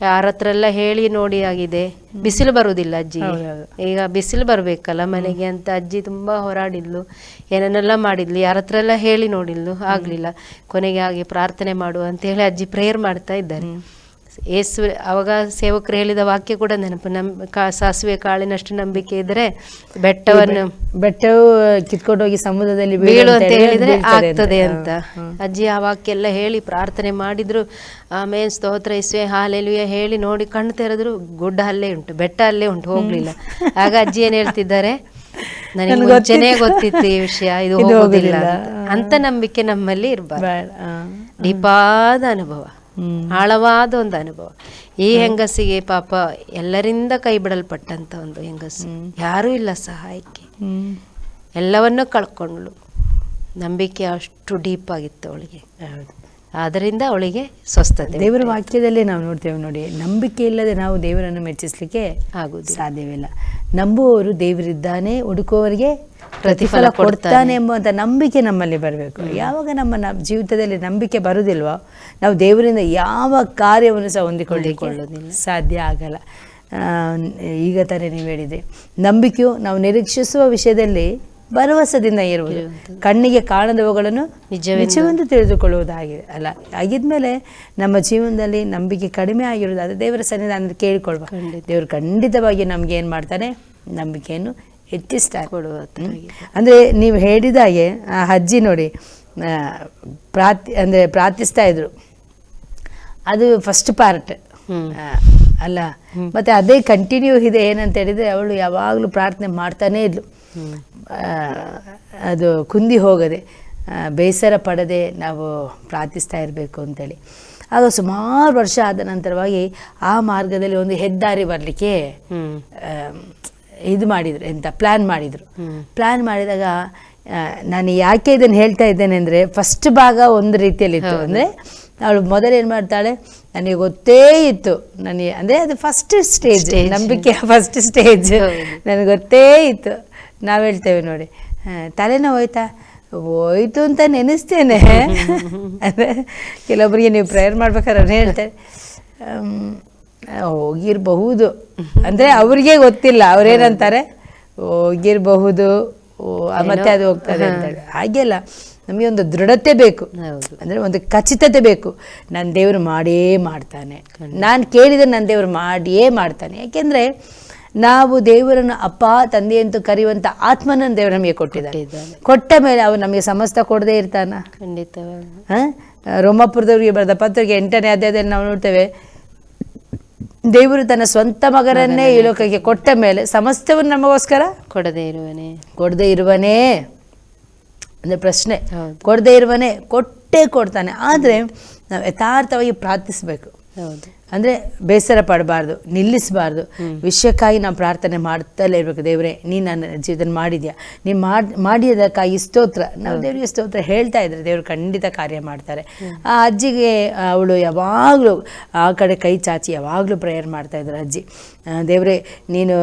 ಯಾರ ಹತ್ರ ಎಲ್ಲ ಹೇಳಿ ನೋಡಿ ಆಗಿದೆ. ಬಿಸಿಲು ಬರುವುದಿಲ್ಲ ಅಜ್ಜಿಗೆ ಈಗ ಬಿಸಿಲು ಬರಬೇಕಲ್ಲ ಮನೆಗೆ ಅಂತ ಅಜ್ಜಿ ತುಂಬಾ ಹೋರಾಡಿದ್ಲು. ಏನನ್ನೆಲ್ಲ ಮಾಡಿದ್ಲು? ಯಾರ ಹತ್ರ ಎಲ್ಲ ಹೇಳಿ ನೋಡಿದ್ಲು? ಆಗ್ಲಿಲ್ಲ. ಕೊನೆಗೆ ಹಾಗೆ ಪ್ರಾರ್ಥನೆ ಮಾಡುವ ಅಂತ ಹೇಳಿ ಅಜ್ಜಿ ಪ್ರೇಯರ್ ಮಾಡ್ತಾ ಇದ್ದಾರೆ. ಏಸು ಅವಾಗ ಸೇವಕರು ಹೇಳಿದ ವಾಕ್ಯ ಕೂಡ ನೆನಪು. ನಮ್ ಕಾ ಸಾಸಿವೆ ಕಾಳಿನಷ್ಟು ನಂಬಿಕೆ ಇದ್ರೆ ಬೆಟ್ಟವನ್ನು ಬೆಟ್ಟವು ಕಿತ್ಕೊಂಡು ಹೋಗಿ ಸಮುದ್ರದಲ್ಲಿ ಬೀಳು ಅಂತ ಹೇಳಿದ್ರೆ ಆಗ್ತದೆ ಅಂತ. ಅಜ್ಜಿ ಆ ವಾಕ್ಯ ಎಲ್ಲ ಹೇಳಿ ಪ್ರಾರ್ಥನೆ ಮಾಡಿದ್ರು. ಆಮೇಲೆ ಸ್ತೋತ್ರ ಇಸ್ವೆ ಹಾಲೆಲುವೆ ಹೇಳಿ ನೋಡಿ ಕಣ್ಣು ತೆರೆದ್ರು ಗುಡ್ಡ ಅಲ್ಲೇ ಉಂಟು ಬೆಟ್ಟ ಅಲ್ಲೇ ಉಂಟು ಹೋಗ್ಲಿಲ್ಲ. ಆಗ ಅಜ್ಜಿ ಏನ್ ಹೇಳ್ತಿದ್ದಾರೆ? ನನಗೆ ಮುಂಚೆನೆ ಗೊತ್ತಿತ್ತು. ಈ ವಿಷಯ ಇದು ಹೋಗೋದಿಲ್ಲ. ಅಂತ. ನಂಬಿಕೆ ನಮ್ಮಲ್ಲಿ ಇರಬಾರ್ದು. ಡಿಪಾದ ಅನುಭವ. ಆಳವಾದ ಒಂದು ಅನುಭವ. ಈ ಹೆಂಗಸಿಗೆ ಪಾಪ ಎಲ್ಲರಿಂದ ಕೈ ಬಿಡಲ್ಪಟ್ಟಂತ ಒಂದು ಹೆಂಗಸು. ಯಾರೂ ಇಲ್ಲ ಸಹಾಯಕ್ಕೆ. ಎಲ್ಲವನ್ನೂ ಕಳ್ಕೊಂಡ್ಳು. ನಂಬಿಕೆ ಅಷ್ಟು ಡೀಪ್ ಆಗಿತ್ತು ಅವಳಿಗೆ. ಹೌದು ಅದರಿಂದ ಅವಳಿಗೆ ಸ್ವಸ್ಥತೆ ದೇವರ ವಾಕ್ಯದಲ್ಲೇ ನಾವು ನೋಡ್ತೇವೆ ನೋಡಿ ನಂಬಿಕೆ ಇಲ್ಲದೆ ನಾವು ದೇವರನ್ನು ಮೆಚ್ಚಿಸಲಿಕ್ಕೆ ಆಗುದು ಸಾಧ್ಯವಿಲ್ಲ. ನಂಬುವವರು ದೇವರಿದ್ದಾನೆ ಹುಡುಕುವವರಿಗೆ ಪ್ರತಿಫಲ ಕೊಡ್ತಾನೆ. ಎಂಬುವಂಥ ನಂಬಿಕೆ ನಮ್ಮಲ್ಲಿ ಬರಬೇಕು. ಯಾವಾಗ ನಮ್ಮ ಜೀವಿತದಲ್ಲಿ ನಂಬಿಕೆ ಬರುವುದಿಲ್ವೋ ನಾವು ದೇವರಿಂದ ಯಾವ ಕಾರ್ಯವನ್ನು ಸಹ ಹೊಂದಿಕೊಳ್ಳಿಕೊಳ್ಳೋದಿಲ್ಲ. ಸಾಧ್ಯ ಆಗಲ್ಲ. ಈಗ ತಾನೇ ನೀವು ಹೇಳಿದೆ ನಂಬಿಕೆಯು ನಾವು ನಿರೀಕ್ಷಿಸುವ ವಿಷಯದಲ್ಲಿ ಭರವಸೆದಿಂದ ಇರುವುದು. ಕಣ್ಣಿಗೆ ಕಾಣದವುಗಳನ್ನು ನಿಜವೆಂದು- ತಿಳಿದುಕೊಳ್ಳುವುದಾಗಿದೆ. ಅಲ್ಲ ಆಗಿದ್ಮೇಲೆ ನಮ್ಮ ಜೀವನದಲ್ಲಿ ನಂಬಿಕೆ ಕಡಿಮೆ ಆಗಿರುವುದು. ಅದು ದೇವರ ಸನ್ನಿಧಾನ ಕೇಳಿಕೊಳ್ಬ. ದೇವರು ಖಂಡಿತವಾಗಿ ನಮ್ಗೆ ಏನು ಮಾಡ್ತಾನೆ? ನಂಬಿಕೆಯನ್ನು ಹೆಚ್ಚಿಸ್ತಾರೆ ಅಂದರೆ ನೀವು ಹೇಳಿದಾಗೆ ಆ ಅಜ್ಜಿ ನೋಡಿ ಪ್ರಾರ್ಥಿ ಅಂದರೆ ಪ್ರಾರ್ಥಿಸ್ತಾ ಇದ್ರು. ಅದು ಫಸ್ಟ್ ಪಾರ್ಟ್. ಅಲ್ಲ. ಮತ್ತೆ ಅದೇ ಕಂಟಿನ್ಯೂ ಇದೆ ಏನಂತ ಹೇಳಿದ್ರೆ ಅವಳು ಯಾವಾಗಲೂ ಪ್ರಾರ್ಥನೆ ಮಾಡ್ತಾನೇ ಇದ್ಲು. ಅದು ಕುಂದಿ ಹೋಗದೆ ಬೇಸರ ಪಡದೆ ನಾವು ಪ್ರಾರ್ಥಿಸ್ತಾ ಇರಬೇಕು ಅಂತೇಳಿ. ಆಗ ಸುಮಾರು ವರ್ಷ ಆದ ನಂತರವಾಗಿ ಆ ಮಾರ್ಗದಲ್ಲಿ ಒಂದು ಹೆದ್ದಾರಿ ಬರಲಿಕ್ಕೆ ಇದು ಮಾಡಿದ್ರು ಎಂತ ಪ್ಲ್ಯಾನ್ ಮಾಡಿದರು. ಪ್ಲ್ಯಾನ್ ಮಾಡಿದಾಗ ನಾನು ಯಾಕೆ ಇದನ್ನು ಹೇಳ್ತಾ ಇದ್ದೇನೆ ಅಂದರೆ ಫಸ್ಟ್ ಭಾಗ ಒಂದು ರೀತಿಯಲ್ಲಿತ್ತು ಅಂದರೆ ಅವಳು ಮೊದಲು ಏನು ಮಾಡ್ತಾಳೆ? ನನಗೆ ಗೊತ್ತೇ ಇತ್ತು. ನನಗೆ ಅಂದರೆ ಅದು ಫಸ್ಟ್ ಸ್ಟೇಜ್ ನಂಬಿಕೆ ನಂಬಿಕೆಯ ಫಸ್ಟ್ ಸ್ಟೇಜ್. ನನಗೆ ಗೊತ್ತೇ ಇತ್ತು. ನಾವು ಹೇಳ್ತೇವೆ ನೋಡಿ. ತಲೆನ ತಲೆನೋವು ಹೋಯ್ತಾ? ಹೋಯ್ತು ಅಂತ ನೆನೆಸ್ತೇನೆ. ಅಂದರೆ ಕೆಲವೊಬ್ಬರಿಗೆ ನೀವು ಪ್ರೇಯರ್ ಮಾಡ್ಬೇಕಾದ್ರೆ ಅವ್ರು ಹೇಳ್ತಾರೆ. ಹೋಗಿರಬಹುದು. ಅಂದರೆ ಅವ್ರಿಗೆ ಗೊತ್ತಿಲ್ಲ. ಅವ್ರೇನಂತಾರೆ ಹೋಗಿರಬಹುದು. ಮತ್ತೆ ಅದು ಹೋಗ್ತದೆ ಅಂತ ಹಾಗೆಲ್ಲ. ನಮಗೆ ಒಂದು ದೃಢತೆ ಬೇಕು. ಅಂದರೆ ಒಂದು ಖಚಿತತೆ ಬೇಕು. ನನ್ನ ದೇವರು ಮಾಡೇ ಮಾಡ್ತಾನೆ. ನಾನು ಕೇಳಿದ ನನ್ನ ದೇವರು ಮಾಡಿಯೇ ಮಾಡ್ತಾನೆ. ಯಾಕೆಂದರೆ ನಾವು ದೇವರನ್ನು ಅಪ್ಪ ತಂದೆ ಅಂತ ಕರೆಯುವಂಥ ಆತ್ಮನನ್ನು ದೇವರು ನಮಗೆ ಕೊಟ್ಟಿದ್ದಾನೆ. ಕೊಟ್ಟ ಮೇಲೆ ಅವನು ನಮಗೆ ಸಮಸ್ತ ಕೊಡದೇ ಇರ್ತಾನ. ಖಂಡಿತ. ಹಾಂ? ರೋಮಾಪುರದವರಿಗೆ ಬರೆದ ಪತ್ರಿಕೆ ಎಂಟನೇ ಅಧ್ಯಾಯದಲ್ಲಿ ನಾವು ನೋಡ್ತೇವೆ ದೇವರು ತನ್ನ ಸ್ವಂತ ಮಗನನ್ನೇ ಈ ಲೋಕಕ್ಕೆ ಕೊಟ್ಟ ಮೇಲೆ ಸಮಸ್ತವನ್ನು ನಮಗೋಸ್ಕರ ಕೊಡದೇ ಇರುವನೇ ಕೊಡದೇ ಇರುವನೇ ಅಂದರೆ ಪ್ರಶ್ನೆ ಕೊಡದೇ ಇರುವನೇ ಕೊಟ್ಟೇ ಕೊಡ್ತಾನೆ. ಆದರೆ ನಾವು ಯಥಾರ್ಥವಾಗಿ ಪ್ರಾರ್ಥಿಸಬೇಕು. ಹೌದು. ಅಂದರೆ ಬೇಸರ ಪಡಬಾರ್ದು ನಿಲ್ಲಿಸಬಾರ್ದು. ವಿಷಯಕ್ಕಾಗಿ ನಾವು ಪ್ರಾರ್ಥನೆ ಮಾಡ್ತಲೇ ಇರಬೇಕು ದೇವರೇ ನೀನು ನನ್ನ ಜೀವನ ಮಾಡಿದ್ಯಾ? ನೀನು ಮಾಡಿ ಮಾಡಿದಕ್ಕಾಗಿ ಸ್ತೋತ್ರ ನಾವು ದೇವರಿಗೆ ಸ್ತೋತ್ರ ಹೇಳ್ತಾ ಇದ್ರೆ ದೇವರು ಖಂಡಿತ ಕಾರ್ಯ ಮಾಡ್ತಾರೆ. ಆ ಅಜ್ಜಿಗೆ ಅವಳು ಯಾವಾಗಲೂ ಆ ಕಡೆ ಕೈ ಚಾಚಿ ಯಾವಾಗಲೂ ಪ್ರೇಯರ್ ಮಾಡ್ತಾ ಇದ್ರು ಅಜ್ಜಿ. ದೇವರೇ ನೀನು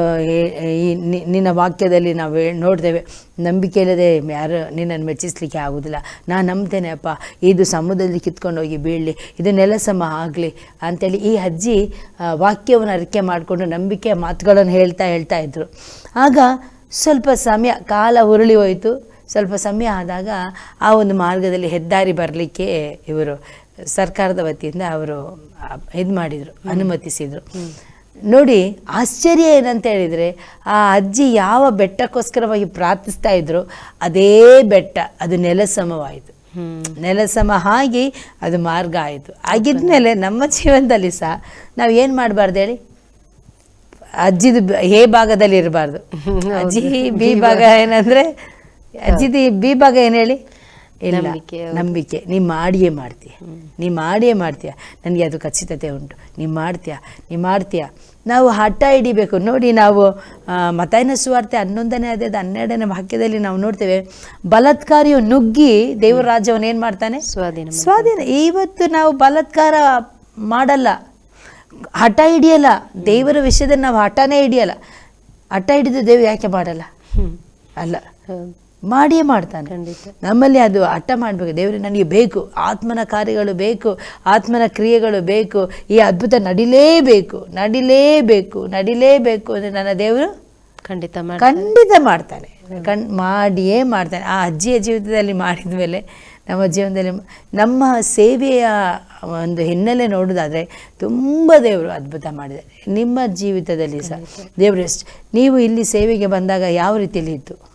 ಈ ನಿನ್ನ ವಾಕ್ಯದಲ್ಲಿ ನಾವು ನೋಡ್ತೇವೆ. ನಂಬಿಕೆ ಇಲ್ಲದೆ ಯಾರು ನಿನ್ನನ್ನು ಮೆಚ್ಚಿಸ್ಲಿಕ್ಕೆ ಆಗೋದಿಲ್ಲ. ನಾನು ನಂಬ್ತೇನೆ ಅಪ್ಪ ಇದು ಸಮುದ್ರದಲ್ಲಿ ಕಿತ್ಕೊಂಡು ಹೋಗಿ ಬೀಳಲಿ ಇದು ನೆಲಸಮ ಆಗಲಿ ಅಂತೇಳಿ ಈ ಅಜ್ಜಿ ಆ, ವಾಕ್ಯವನ್ನು ಅರಿಕೆ ಮಾಡಿಕೊಂಡು ನಂಬಿಕೆ ಮಾತುಗಳನ್ನು ಹೇಳ್ತಾ ಹೇಳ್ತಾ ಇದ್ರು. ಆಗ ಸ್ವಲ್ಪ ಸಮಯ ಕಾಲ ಉರುಳಿ ಹೋಯಿತು. ಸ್ವಲ್ಪ ಸಮಯ ಆದಾಗ ಆ ಒಂದು ಮಾರ್ಗದಲ್ಲಿ ಹೆದ್ದಾರಿ ಬರಲಿಕ್ಕೆ ಇವರು ಸರ್ಕಾರದ ವತಿಯಿಂದ ಅವರು ಇದು ಮಾಡಿದರು ಅನುಮತಿಸಿದರು. ನೋಡಿ ಆಶ್ಚರ್ಯ ಏನಂತ ಹೇಳಿದರೆ ಆ ಅಜ್ಜಿ ಯಾವ ಬೆಟ್ಟಕ್ಕೋಸ್ಕರವಾಗಿ ಪ್ರಾರ್ಥಿಸ್ತಾ ಇದ್ರು ಅದೇ ಬೆಟ್ಟ ಅದು ನೆಲಸಮವಾಯಿತು. ನೆಲಸಮ ಆಗಿ ಅದು ಮಾರ್ಗ ಆಯಿತು. ಆಗಿದ್ಮೇಲೆ ನಮ್ಮ ಜೀವನದಲ್ಲಿ ಸಹ ನಾವು ಏನು ಮಾಡಬಾರ್ದು ಹೇಳಿ? ಅಜ್ಜಿದು ಹೇ ಎ ಭಾಗದಲ್ಲಿ ಇರಬಾರ್ದು ಅಜ್ಜಿ ಬಿ ಭಾಗ ಏನಂದ್ರೆ ಅಜ್ಜಿದು ಬಿ ಭಾಗ ಏನು ಹೇಳಿ? ಇಲ್ಲ. ನಂಬಿಕೆ, ಹೌದು. ನಂಬಿಕೆ. ನೀ ಮಾಡಿಯೇ ಮಾಡ್ತೀಯ. ನೀ ಮಾಡಿಯೇ ಮಾಡ್ತೀಯ. ನನಗೆ ಅದು ಖಚಿತತೆ ಉಂಟು. ನೀ ಮಾಡ್ತೀಯ. ನೀ ಮಾಡ್ತೀಯ. ನಾವು ಹಠ ಹಿಡಿಬೇಕು. ನೋಡಿ ನಾವು ಮತಾಯನ ಸುವಾರ್ತೆ ಹನ್ನೊಂದನೇ ಅಧ್ಯಾಯದ ಹನ್ನೆರಡನೇ ವಾಕ್ಯದಲ್ಲಿ ನಾವು ನೋಡ್ತೇವೆ ಬಲತ್ಕಾರಿಯು ನುಗ್ಗಿ ದೇವರ ರಾಜ್ಯವನ್ನು ಏನು ಮಾಡ್ತಾನೆ? ಸ್ವಾಧೀನ. ಸ್ವಾಧೀನ. ಇವತ್ತು ನಾವು ಬಲತ್ಕಾರ ಮಾಡಲ್ಲ. ಹಠ ಹಿಡಿಯಲ್ಲ. ದೇವರ ವಿಷಯದಲ್ಲಿ ನಾವು ಹಠನೇ ಹಿಡಿಯಲ್ಲ. ಹಠ ಹಿಡಿದು ದೇವರು ಯಾಕೆ ಮಾಡಲ್ಲ? ಅಲ್ಲ. ಮಾಡಿಯೇ ಮಾಡ್ತಾನೆ. ಖಂಡಿತ. ನಮ್ಮಲ್ಲಿ ಅದು ಅಟ್ಟ ಮಾಡಬೇಕು. ದೇವರೇ ನನಗೆ ಬೇಕು. ಆತ್ಮನ ಕಾರ್ಯಗಳು ಬೇಕು. ಆತ್ಮನ ಕ್ರಿಯೆಗಳು ಬೇಕು. ಈ ಅದ್ಭುತ ನಡಿಲೇಬೇಕು ನಡಿಲೇಬೇಕು ನಡಿಲೇಬೇಕು ಅಂದರೆ ನನ್ನ ದೇವರು ಖಂಡಿತ ಖಂಡಿತ ಮಾಡ್ತಾನೆ. ಕಣ್ ಮಾಡಿಯೇ ಮಾಡ್ತಾನೆ. ಆ ಅಜ್ಜಿಯ ಜೀವಿತದಲ್ಲಿ ಮಾಡಿದ ಮೇಲೆ ನಮ್ಮ ಜೀವನದಲ್ಲಿ ನಮ್ಮ ಸೇವೆಯ ಒಂದು ಹಿನ್ನೆಲೆ ನೋಡೋದಾದರೆ ತುಂಬ ದೇವರು ಅದ್ಭುತ ಮಾಡಿದ್ದಾರೆ. ನಿಮ್ಮ ಜೀವಿತದಲ್ಲಿ ಸಹ. ದೇವರು ಎಷ್ಟು ನೀವು ಇಲ್ಲಿ ಸೇವೆಗೆ ಬಂದಾಗ ಯಾವ ರೀತಿಯಲ್ಲಿ ಇತ್ತು?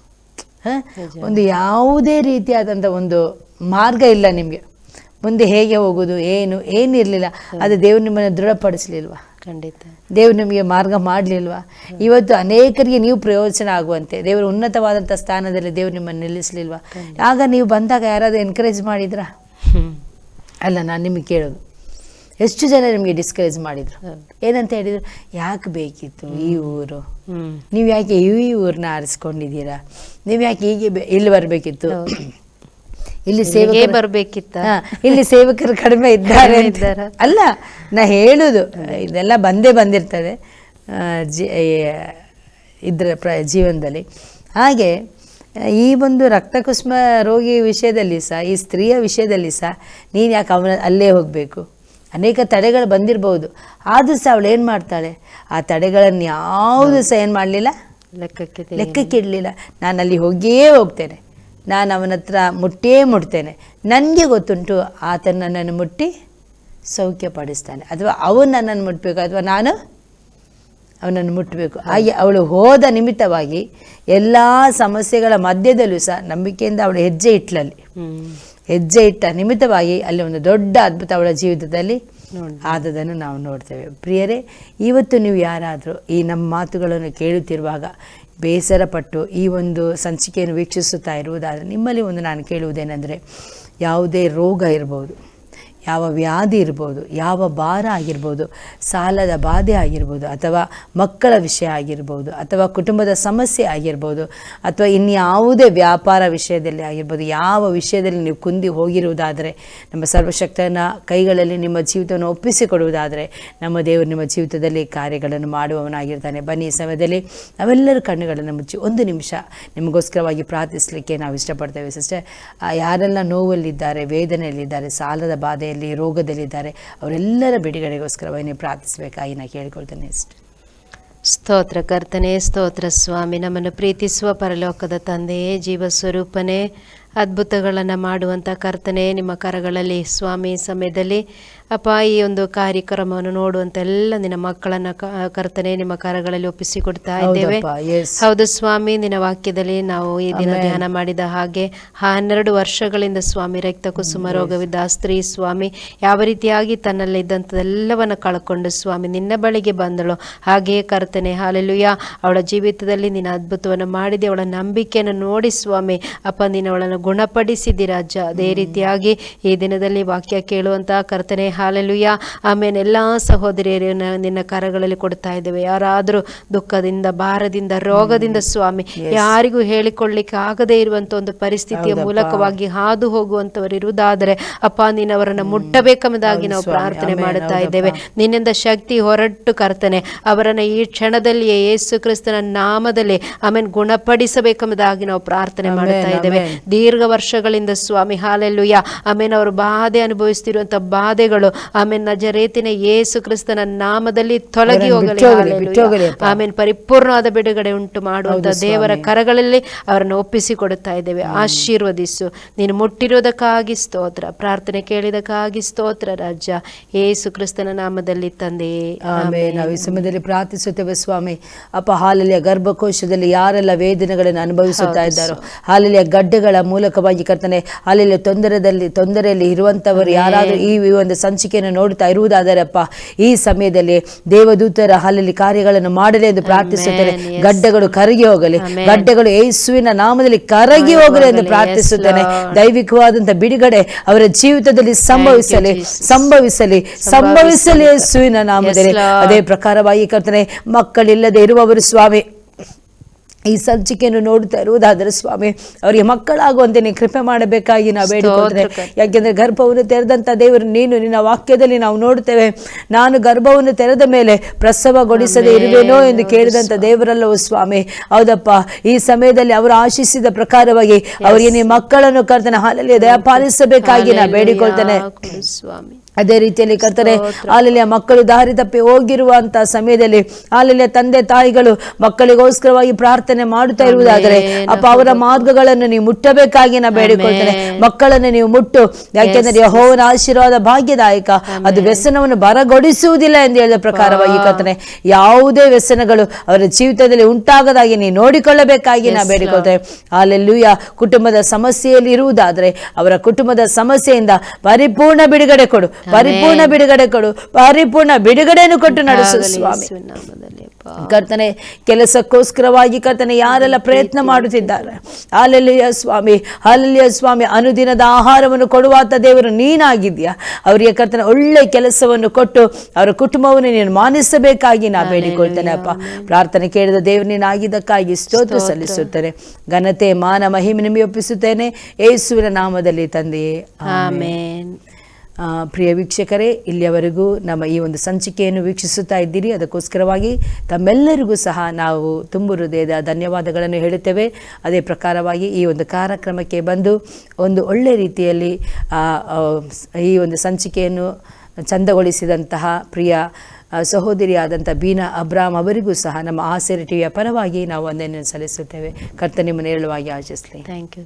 ಒಂದು ಯಾವುದೇ ರೀತಿಯಾದಂಥ ಒಂದು ಮಾರ್ಗ ಇಲ್ಲ ನಿಮಗೆ. ಮುಂದೆ ಹೇಗೆ ಹೋಗೋದು ಏನು ಏನಿರಲಿಲ್ಲ. ಅದು ದೇವ್ರು ನಿಮ್ಮನ್ನು ದೃಢಪಡಿಸಲಿಲ್ವಾ? ಖಂಡಿತ. ದೇವ್ರು ನಿಮಗೆ ಮಾರ್ಗ ಮಾಡಲಿಲ್ವಾ? ಇವತ್ತು ಅನೇಕರಿಗೆ ನೀವು ಪ್ರಯೋಜನ ಆಗುವಂತೆ ದೇವರು ಉನ್ನತವಾದಂಥ ಸ್ಥಾನದಲ್ಲಿ ದೇವ್ರು ನಿಮ್ಮನ್ನು ನಿಲ್ಲಿಸಲಿಲ್ವಾ? ಆಗ ನೀವು ಬಂದಾಗ ಯಾರಾದರೂ ಎನ್ಕರೇಜ್ ಮಾಡಿದ್ರಾ? ಅಲ್ಲ ನಾನು ನಿಮಗೆ ಕೇಳೋದು. ಎಷ್ಟು ಜನ ನಿಮಗೆ ಡಿಸ್ಕರೇಜ್ ಮಾಡಿದ್ರು? ಏನಂತ ಹೇಳಿದ್ರು? ಯಾಕೆ ಬೇಕಿತ್ತು ಈ ಊರು? ನೀವು ಯಾಕೆ ಈ ಊರನ್ನ ಆರಿಸ್ಕೊಂಡಿದ್ದೀರಾ? ನೀವು ಯಾಕೆ ಹೀಗೆ ಇಲ್ಲಿ ಬರಬೇಕಿತ್ತು? ಇಲ್ಲಿ ಸೇವೆ ಬರಬೇಕಿತ್ತ? ಇಲ್ಲಿ ಸೇವಕರು ಕಡಿಮೆ ಇದ್ದಾರೆ? ಅಲ್ಲ ನಾ ಹೇಳುದು. ಇದೆಲ್ಲ ಬಂದೇ ಬಂದಿರ್ತದೆ ಇದ್ರ ಪ್ರ ಜೀವನದಲ್ಲಿ. ಹಾಗೆ ಈ ಒಂದು ರಕ್ತಕುಸ್ಮ ರೋಗಿ ವಿಷಯದಲ್ಲಿ ಸಹ ಈ ಸ್ತ್ರೀಯ ವಿಷಯದಲ್ಲಿ ಸಹ ನೀನು ಯಾಕೆ ಅವನ ಅಲ್ಲೇ ಹೋಗಬೇಕು? ಅನೇಕ ತಡೆಗಳು ಬಂದಿರಬಹುದು ಆದರೂ ಸಹ ಅವಳು ಏನು ಮಾಡ್ತಾಳೆ? ಆ ತಡೆಗಳನ್ನು ಯಾವುದು ಸಹ ಏನು ಮಾಡಲಿಲ್ಲ? ಲೆಕ್ಕಕ್ಕೆ ತೆಗೆ- ಲೆಕ್ಕಕ್ಕೆ ಇಡಲಿಲ್ಲ. ನಾನು ಅಲ್ಲಿ ಹೋಗಿಯೇ ಹೋಗ್ತೇನೆ. ನಾನು ಅವನ ಹತ್ರ ಮುಟ್ಟೇ ಮುಟ್ತೇನೆ. ನನಗೆ ಗೊತ್ತುಂಟು ಆತ ನನ್ನನ್ನು ಮುಟ್ಟಿ ಸೌಖ್ಯಪಡಿಸ್ತಾನೆ. ಅಥವಾ ಅವನು ನನ್ನನ್ನು ಮುಟ್ಟಬೇಕು ಅಥವಾ ನಾನು ಅವನನ್ನು ಮುಟ್ಟಬೇಕು ಹಾಗೆ ಅವಳು ಹೋದ ನಿಮಿತ್ತವಾಗಿ ಎಲ್ಲ ಸಮಸ್ಯೆಗಳ ಮಧ್ಯದಲ್ಲೂ ಸಹ ನಂಬಿಕೆಯಿಂದ ಅವಳು ಹೆಜ್ಜೆ ಇಟ್ಲಲ್ಲಿ. ಹೆಜ್ಜೆ ಇಟ್ಟ ನಿಮಿತ್ತವಾಗಿ ಅಲ್ಲಿ ಒಂದು ದೊಡ್ಡ ಅದ್ಭುತ ಅವಳ ಜೀವಿತದಲ್ಲಿ. ಆದದನ್ನು ನಾವು ನೋಡ್ತೇವೆ ಪ್ರಿಯರೇ ಇವತ್ತು ನೀವು ಯಾರಾದರೂ ಈ ನಮ್ಮ ಮಾತುಗಳನ್ನು ಕೇಳುತ್ತಿರುವಾಗ ಬೇಸರಪಟ್ಟು ಈ ಒಂದು ಸಂಚಿಕೆಯನ್ನು ವೀಕ್ಷಿಸುತ್ತಾ ಇರುವುದಾದರೆ ನಿಮ್ಮಲ್ಲಿ ಒಂದು ನಾನು ಕೇಳುವುದೇನೆಂದರೆ ಯಾವುದೇ ರೋಗ ಇರ್ಬೋದು ಯಾವ ವ್ಯಾಧಿ ಇರ್ಬೋದು, ಯಾವ ಭಾರ ಆಗಿರ್ಬೋದು, ಸಾಲದ ಬಾಧೆ ಆಗಿರ್ಬೋದು, ಅಥವಾ ಮಕ್ಕಳ ವಿಷಯ ಆಗಿರ್ಬೋದು, ಅಥವಾ ಕುಟುಂಬದ ಸಮಸ್ಯೆ ಆಗಿರ್ಬೋದು, ಅಥವಾ ಇನ್ಯಾವುದೇ ವ್ಯಾಪಾರ ವಿಷಯದಲ್ಲಿ ಆಗಿರ್ಬೋದು, ಯಾವ ವಿಷಯದಲ್ಲಿ ನೀವು ಕುಂದಿ ಹೋಗಿರುವುದಾದರೆ, ನಮ್ಮ ಸರ್ವಶಕ್ತನ ಕೈಗಳಲ್ಲಿ ನಿಮ್ಮ ಜೀವಿತವನ್ನು ಒಪ್ಪಿಸಿಕೊಡುವುದಾದರೆ, ನಮ್ಮ ದೇವರು ನಿಮ್ಮ ಜೀವಿತದಲ್ಲಿ ಕಾರ್ಯಗಳನ್ನು ಮಾಡುವವನಾಗಿರ್ತಾನೆ. ಬನ್ನಿ ಈ ಸಮಯದಲ್ಲಿ ನಾವೆಲ್ಲರೂ ಕಣ್ಣುಗಳನ್ನು ಮುಚ್ಚಿ ಒಂದು ನಿಮಿಷ ನಿಮಗೋಸ್ಕರವಾಗಿ ಪ್ರಾರ್ಥಿಸಲಿಕ್ಕೆ ನಾವು ಇಷ್ಟಪಡ್ತೇವೆ. ಸಿಸ್ಟರ್ ಯಾರೆಲ್ಲ ನೋವಲ್ಲಿದ್ದಾರೆ, ವೇದನೆಯಲ್ಲಿದ್ದಾರೆ, ಸಾಲದ ಬಾಧೆಯಲ್ಲಿ ರೋಗದಲ್ಲಿದ್ದಾರೆ. ಅವರೆಲ್ಲರ ಬಿಡುಗಡೆಗೋಸ್ಕರವಾಗಿ ನೀವು ಪ್ರಾರ್ಥಿಸಬೇಕಾಗಿ ನಾನು ಕೇಳಿಕೊಳ್ತೇನೆ ಇಷ್ಟು. ಸ್ತೋತ್ರ ಕರ್ತನೆ, ಸ್ತೋತ್ರ ಸ್ವಾಮಿ, ನಮ್ಮನ್ನು ಪ್ರೀತಿಸುವ ಪರಲೋಕದ ತಂದೆಯೇ ಜೀವ ಸ್ವರೂಪನೇ ಅದ್ಭುತಗಳನ್ನು ಮಾಡುವಂಥ ಕರ್ತನೆ ನಿಮ್ಮ ಕರಗಳಲ್ಲಿ ಸ್ವಾಮಿ ಸಮಯದಲ್ಲಿ ಅಪ್ಪ ಈ ಒಂದು ಕಾರ್ಯಕ್ರಮವನ್ನು ನೋಡುವಂಥ ಎಲ್ಲ ನಿನ್ನ ಮಕ್ಕಳನ್ನ ಕರ್ತನೆ ನಿಮ್ಮ ಕರಗಳಲ್ಲಿ ಒಪ್ಪಿಸಿಕೊಡ್ತಾ ಇದ್ದೇವೆ. ಹೌದು ಸ್ವಾಮಿ ನಿನ್ನ ವಾಕ್ಯದಲ್ಲಿ ನಾವು ಈ ದಿನ ಧ್ಯಾನ ಮಾಡಿದ ಹಾಗೆ ಹನ್ನೆರಡು ವರ್ಷಗಳಿಂದ ಸ್ವಾಮಿ ರಕ್ತ ಕುಸುಮ ರೋಗವಿದ್ದ ಸ್ತ್ರೀ ಸ್ವಾಮಿ ಯಾವ ರೀತಿಯಾಗಿ ತನ್ನಲ್ಲಿದ್ದಂಥದ್ದೆಲ್ಲವನ್ನು ಕಳ್ಕೊಂಡು ಸ್ವಾಮಿ ನಿನ್ನ ಬಳಿಗೆ ಬಂದಳು. ಹಾಗೆಯೇ ಕರ್ತನೆ ಹಾಲೆಲುಯ್ಯ ಅವಳ ಜೀವಿತದಲ್ಲಿ ನಿನ್ನ ಅದ್ಭುತವನ್ನು ಮಾಡಿದೆ ಅವಳ ನಂಬಿಕೆಯನ್ನು ನೋಡಿ ಸ್ವಾಮಿ ಅಪ್ಪ ನೀನು ಅವಳನ್ನು ಗುಣಪಡಿಸಿದಿ ರಾಜ ಅದೇ ರೀತಿಯಾಗಿ ಈ ದಿನದಲ್ಲಿ ವಾಕ್ಯ ಕೇಳುವಂತಹ ಕರ್ತನೆ ಹಾಲೆಲುಯ್ಯ ಆಮೇಲೆ ಎಲ್ಲ ಸಹೋದರಿಯರನ್ನ ನಿನ್ನ ಕರಗಳಲ್ಲಿ ಕೊಡ್ತಾ ಇದ್ದೇವೆ. ಯಾರಾದರೂ ದುಃಖದಿಂದ ಭಾರದಿಂದ ರೋಗದಿಂದ ಸ್ವಾಮಿ ಯಾರಿಗೂ ಹೇಳಿಕೊಳ್ಳಿಕ್ಕೆ ಆಗದೇ ಇರುವಂತ ಒಂದು ಪರಿಸ್ಥಿತಿಯ ಮೂಲಕವಾಗಿ ಹಾದು ಹೋಗುವಂತವರು ಇರುವುದಾದರೆ ಅಪ್ಪ ನೀನು ಅವರನ್ನು ಮುಟ್ಟಬೇಕೆಂಬುದಾಗಿ ನಾವು ಪ್ರಾರ್ಥನೆ ಮಾಡುತ್ತಾ ಇದ್ದೇವೆ. ನಿನ್ನಿಂದ ಶಕ್ತಿ ಹೊರಟು ಕರ್ತನೆ ಅವರನ್ನ ಈ ಕ್ಷಣದಲ್ಲಿಯೇ ಯೇಸು ಕ್ರಿಸ್ತನ ನಾಮದಲ್ಲಿ ಆಮೇಲೆ ಗುಣಪಡಿಸಬೇಕೆಂಬುದಾಗಿ ನಾವು ಪ್ರಾರ್ಥನೆ ಮಾಡುತ್ತಾ ಇದ್ದೇವೆ. ದೀರ್ಘ ವರ್ಷಗಳಿಂದ ಸ್ವಾಮಿ ಹಾಲೆಲ್ಲುಯ್ಯ. ಆಮೇಲೆ ಅವರು ಬಾಧೆ ಅನುಭವಿಸ್ತಿರುವಂತ ಬಾಧೆಗಳು. ಆಮೇಲೆ ನಜರೇತಿನ ಯೇಸು ಕ್ರಿಸ್ತನ ನಾಮದಲ್ಲಿ ತೊಲಗಿ ಹೋಗಲಿ. ಆಮೇಲೆ ಪರಿಪೂರ್ಣವಾದ ಬಿಡುಗಡೆ ಉಂಟು ಮಾಡುವಂತ ದೇವರ ಕರಗಳಲ್ಲಿ ಅವರನ್ನು ಒಪ್ಪಿಸಿಕೊಡುತ್ತಾ ಇದ್ದೇವೆ. ಆಶೀರ್ವದಿಸು. ನೀನು ಮುಟ್ಟಿರೋದಕ್ಕಾಗಿ ಸ್ತೋತ್ರ. ಪ್ರಾರ್ಥನೆ ಕೇಳಿದಕ್ಕಾಗಿ ಸ್ತೋತ್ರ ರಾಜ್ಯ. ಯೇಸು ಕ್ರಿಸ್ತನ ನಾಮದಲ್ಲಿ ತಂದೆ. ಆಮೇಲೆ ನಾವು ಈ ಸಮಯದಲ್ಲಿ ಪ್ರಾರ್ಥಿಸುತ್ತೇವೆ ಸ್ವಾಮಿ. ಅಪ್ಪ ಹಾಲಲ್ಲಿಯ ಗರ್ಭಕೋಶದಲ್ಲಿ ಯಾರೆಲ್ಲ ವೇದನೆಗಳನ್ನು ಅನುಭವಿಸುತ್ತಾ ಇದ್ದಾರೋ ಹಾಲಲ್ಲಿಯ ಗಡ್ಡೆಗಳ ಮೂಲಕವಾಗಿ ಕರ್ತನೆ ಅಲ್ಲೆಲ್ಲ ತೊಂದರೆದಲ್ಲಿ ತೊಂದರೆಯಲ್ಲಿ ಇರುವಂತವರು ಯಾರಾದರೂ ಈ ಈ ಒಂದು ಸಂಚಿಕೆಯನ್ನು ನೋಡ್ತಾ ಇರುವುದಾದರಪ್ಪ ಈ ಸಮಯದಲ್ಲಿ ದೇವದೂತರ ಅಲ್ಲಲ್ಲಿ ಕಾರ್ಯಗಳನ್ನು ಮಾಡಲಿ ಎಂದು ಪ್ರಾರ್ಥಿಸುತ್ತೇನೆ. ಗಡ್ಡೆಗಳು ಕರಗಿ ಹೋಗಲಿ ಗಡ್ಡೆಗಳು ಯೇಸುವಿನ ನಾಮದಲ್ಲಿ ಕರಗಿ ಹೋಗಲಿ ಎಂದು ಪ್ರಾರ್ಥಿಸುತ್ತೇನೆ. ದೈವಿಕವಾದಂತಹ ಬಿಡುಗಡೆ ಅವರ ಜೀವಿತದಲ್ಲಿ ಸಂಭವಿಸಲಿ ಸಂಭವಿಸಲಿ ಸಂಭವಿಸಲಿ. ಯೇಸುವಿನ ನಾಮದಲ್ಲಿ. ಅದೇ ಪ್ರಕಾರವಾಗಿ ಕರ್ತನೆ ಮಕ್ಕಳಿಲ್ಲದೆ ಇರುವವರು ಸ್ವಾಮಿ ಈ ಸಂಚಿಕೆಯನ್ನು ನೋಡುತ್ತಾ ಇರುವುದಾದರೆ ಸ್ವಾಮಿ ಅವರಿಗೆ ಮಕ್ಕಳಾಗುವಂತೆ ಕೃಪೆ ಮಾಡಬೇಕಾಗಿ ನಾವು ಬೇಡಿಕೊಳ್ತೇವೆ ಯಾಕೆಂದ್ರೆ ಗರ್ಭವನ್ನು ತೆರೆದಂತ ದೇವರು ನೀನು ನಿನ್ನ ವಾಕ್ಯದಲ್ಲಿ ನಾವು ನೋಡ್ತೇವೆ ನಾನು ಗರ್ಭವನ್ನು ತೆರೆದ ಮೇಲೆ ಪ್ರಸವಗೊಳಿಸದೆ ಇರುವೇನೋ ಎಂದು ಕೇಳಿದಂತ ದೇವರಲ್ಲವೋ ಸ್ವಾಮಿ ಹೌದಪ್ಪ. ಈ ಸಮಯದಲ್ಲಿ ಅವರು ಆಶಿಸಿದ ಪ್ರಕಾರವಾಗಿ ಅವರಿಗೆ ನೀವು ಮಕ್ಕಳನ್ನು ಕರ್ತನ ಹಾಲಲ್ಲಿ ದಯಪಾಲಿಸಬೇಕಾಗಿ ನಾ ಬೇಡಿಕೊಳ್ತೇನೆ. ಸ್ವಾಮಿ. ಅದೇ ರೀತಿಯಲ್ಲಿ ಕರ್ತಾರೆ ಅಲ್ಲಿಯ ಮಕ್ಕಳು ದಾರಿ ತಪ್ಪಿ ಹೋಗಿರುವಂತ ಸಮಯದಲ್ಲಿ ಅಲ್ಲಿಯ ತಂದೆ ತಾಯಿಗಳು ಮಕ್ಕಳಿಗೋಸ್ಕರವಾಗಿ ಪ್ರಾರ್ಥನೆ ಮಾಡುತ್ತಾ ಇರುವುದಾದರೆ ಅಪ್ಪ ಅವರ ಮಾರ್ಗಗಳನ್ನು ನೀವು ಮುಟ್ಟಬೇಕಾಗಿ ನಾ ಬೇಡಿಕೊಳ್ತೇನೆ. ಮಕ್ಕಳನ್ನು ನೀವು ಮುಟ್ಟು ಯಾಕೆಂದರೆ ಹೋವನ ಆಶೀರ್ವಾದ ಭಾಗ್ಯದಾಯಕ. ಅದು ವ್ಯಸನವನ್ನು ಬರಗೊಡಿಸುವುದಿಲ್ಲ ಎಂದು ಹೇಳಿದ ಪ್ರಕಾರವಾಗಿ ಕರ್ತನೆ ಯಾವುದೇ ವ್ಯಸನಗಳು ಅವರ ಜೀವಿತದಲ್ಲಿ ಉಂಟಾಗದಾಗಿ ನೀವು ನೋಡಿಕೊಳ್ಳಬೇಕಾಗಿ ನಾ ಬೇಡಿಕೊಳ್ತೇವೆ. ಅಲ್ಲೆಲ್ಲೂಯ ಕುಟುಂಬದ ಸಮಸ್ಯೆಯಲ್ಲಿ ಇರುವುದಾದರೆ ಅವರ ಕುಟುಂಬದ ಸಮಸ್ಯೆಯಿಂದ ಪರಿಪೂರ್ಣ ಬಿಡುಗಡೆ ಕೊಡು. ಪರಿಪೂರ್ಣ ಬಿಡುಗಡೆ ಕೊಡು. ಪರಿಪೂರ್ಣ ಬಿಡುಗಡೆಯನ್ನು ಕೊಟ್ಟು ನಡೆಸು ಸ್ವಾಮಿ. ಕರ್ತನೆ ಕೆಲಸಕ್ಕೋಸ್ಕರವಾಗಿ ಕರ್ತನೆ ಯಾರೆಲ್ಲ ಪ್ರಯತ್ನ ಮಾಡುತ್ತಿದ್ದಾರೆ. ಅಲ್ಲಲ್ಲಿಯ ಸ್ವಾಮಿ ಅಲ್ಲಲ್ಲಿಯ ಸ್ವಾಮಿ ಅನುದಿನದ ಆಹಾರವನ್ನು ಕೊಡುವಾತ ದೇವರು ನೀನಾಗಿದ್ಯಾ ಅವರಿಗೆ ಕರ್ತನೆ ಒಳ್ಳೆ ಕೆಲಸವನ್ನು ಕೊಟ್ಟು ಅವರ ಕುಟುಂಬವನ್ನು ನೀನು ಮಾನಿಸಬೇಕಾಗಿ ನಾ ಬೇಡಿಕೊಳ್ತೇನೆ ಅಪ್ಪ. ಪ್ರಾರ್ಥನೆ ಕೇಳಿದ ದೇವರು ನೀನಾಗಿದ್ದಕ್ಕಾಗಿ ಸ್ತೋತ್ರ ಸಲ್ಲಿಸುತ್ತೇನೆ. ಘನತೆ ಮಾನ ಮಹಿಮೆ ನಿಮಗೆ ಒಪ್ಪಿಸುತ್ತೇನೆ. ಯೇಸುವಿನ ನಾಮದಲ್ಲಿ ತಂದೆಯೇ. ಆಮೇನ್. ಪ್ರಿಯ ವೀಕ್ಷಕರೇ, ಇಲ್ಲಿಯವರೆಗೂ ನಮ್ಮ ಈ ಒಂದು ಸಂಚಿಕೆಯನ್ನು ವೀಕ್ಷಿಸುತ್ತಾ ಇದ್ದೀರಿ. ಅದಕ್ಕೋಸ್ಕರವಾಗಿ ತಮ್ಮೆಲ್ಲರಿಗೂ ಸಹ ನಾವು ತುಂಬು ಹೃದಯದ ಧನ್ಯವಾದಗಳನ್ನು ಹೇಳುತ್ತೇವೆ. ಅದೇ ಪ್ರಕಾರವಾಗಿ ಈ ಒಂದು ಕಾರ್ಯಕ್ರಮಕ್ಕೆ ಬಂದು ಒಂದು ಒಳ್ಳೆ ರೀತಿಯಲ್ಲಿ ಈ ಒಂದು ಸಂಚಿಕೆಯನ್ನು ಚಂದಗೊಳಿಸಿದಂತಹ ಪ್ರಿಯ ಸಹೋದರಿಯಾದಂಥ ಬೀನಾ ಅಬ್ರಾಮ್ ಅವರಿಗೂ ಸಹ ನಮ್ಮ ಆಸೆರಿ ಟಿವಿಯ ಪರವಾಗಿ ನಾವು ಒಂದನ್ನು ಸಲ್ಲಿಸುತ್ತೇವೆ. ಕರ್ತ ನಿಮ್ಮನ್ನು ಆಚರಿಸಲಿ ಥ್ಯಾಂಕ್ ಯು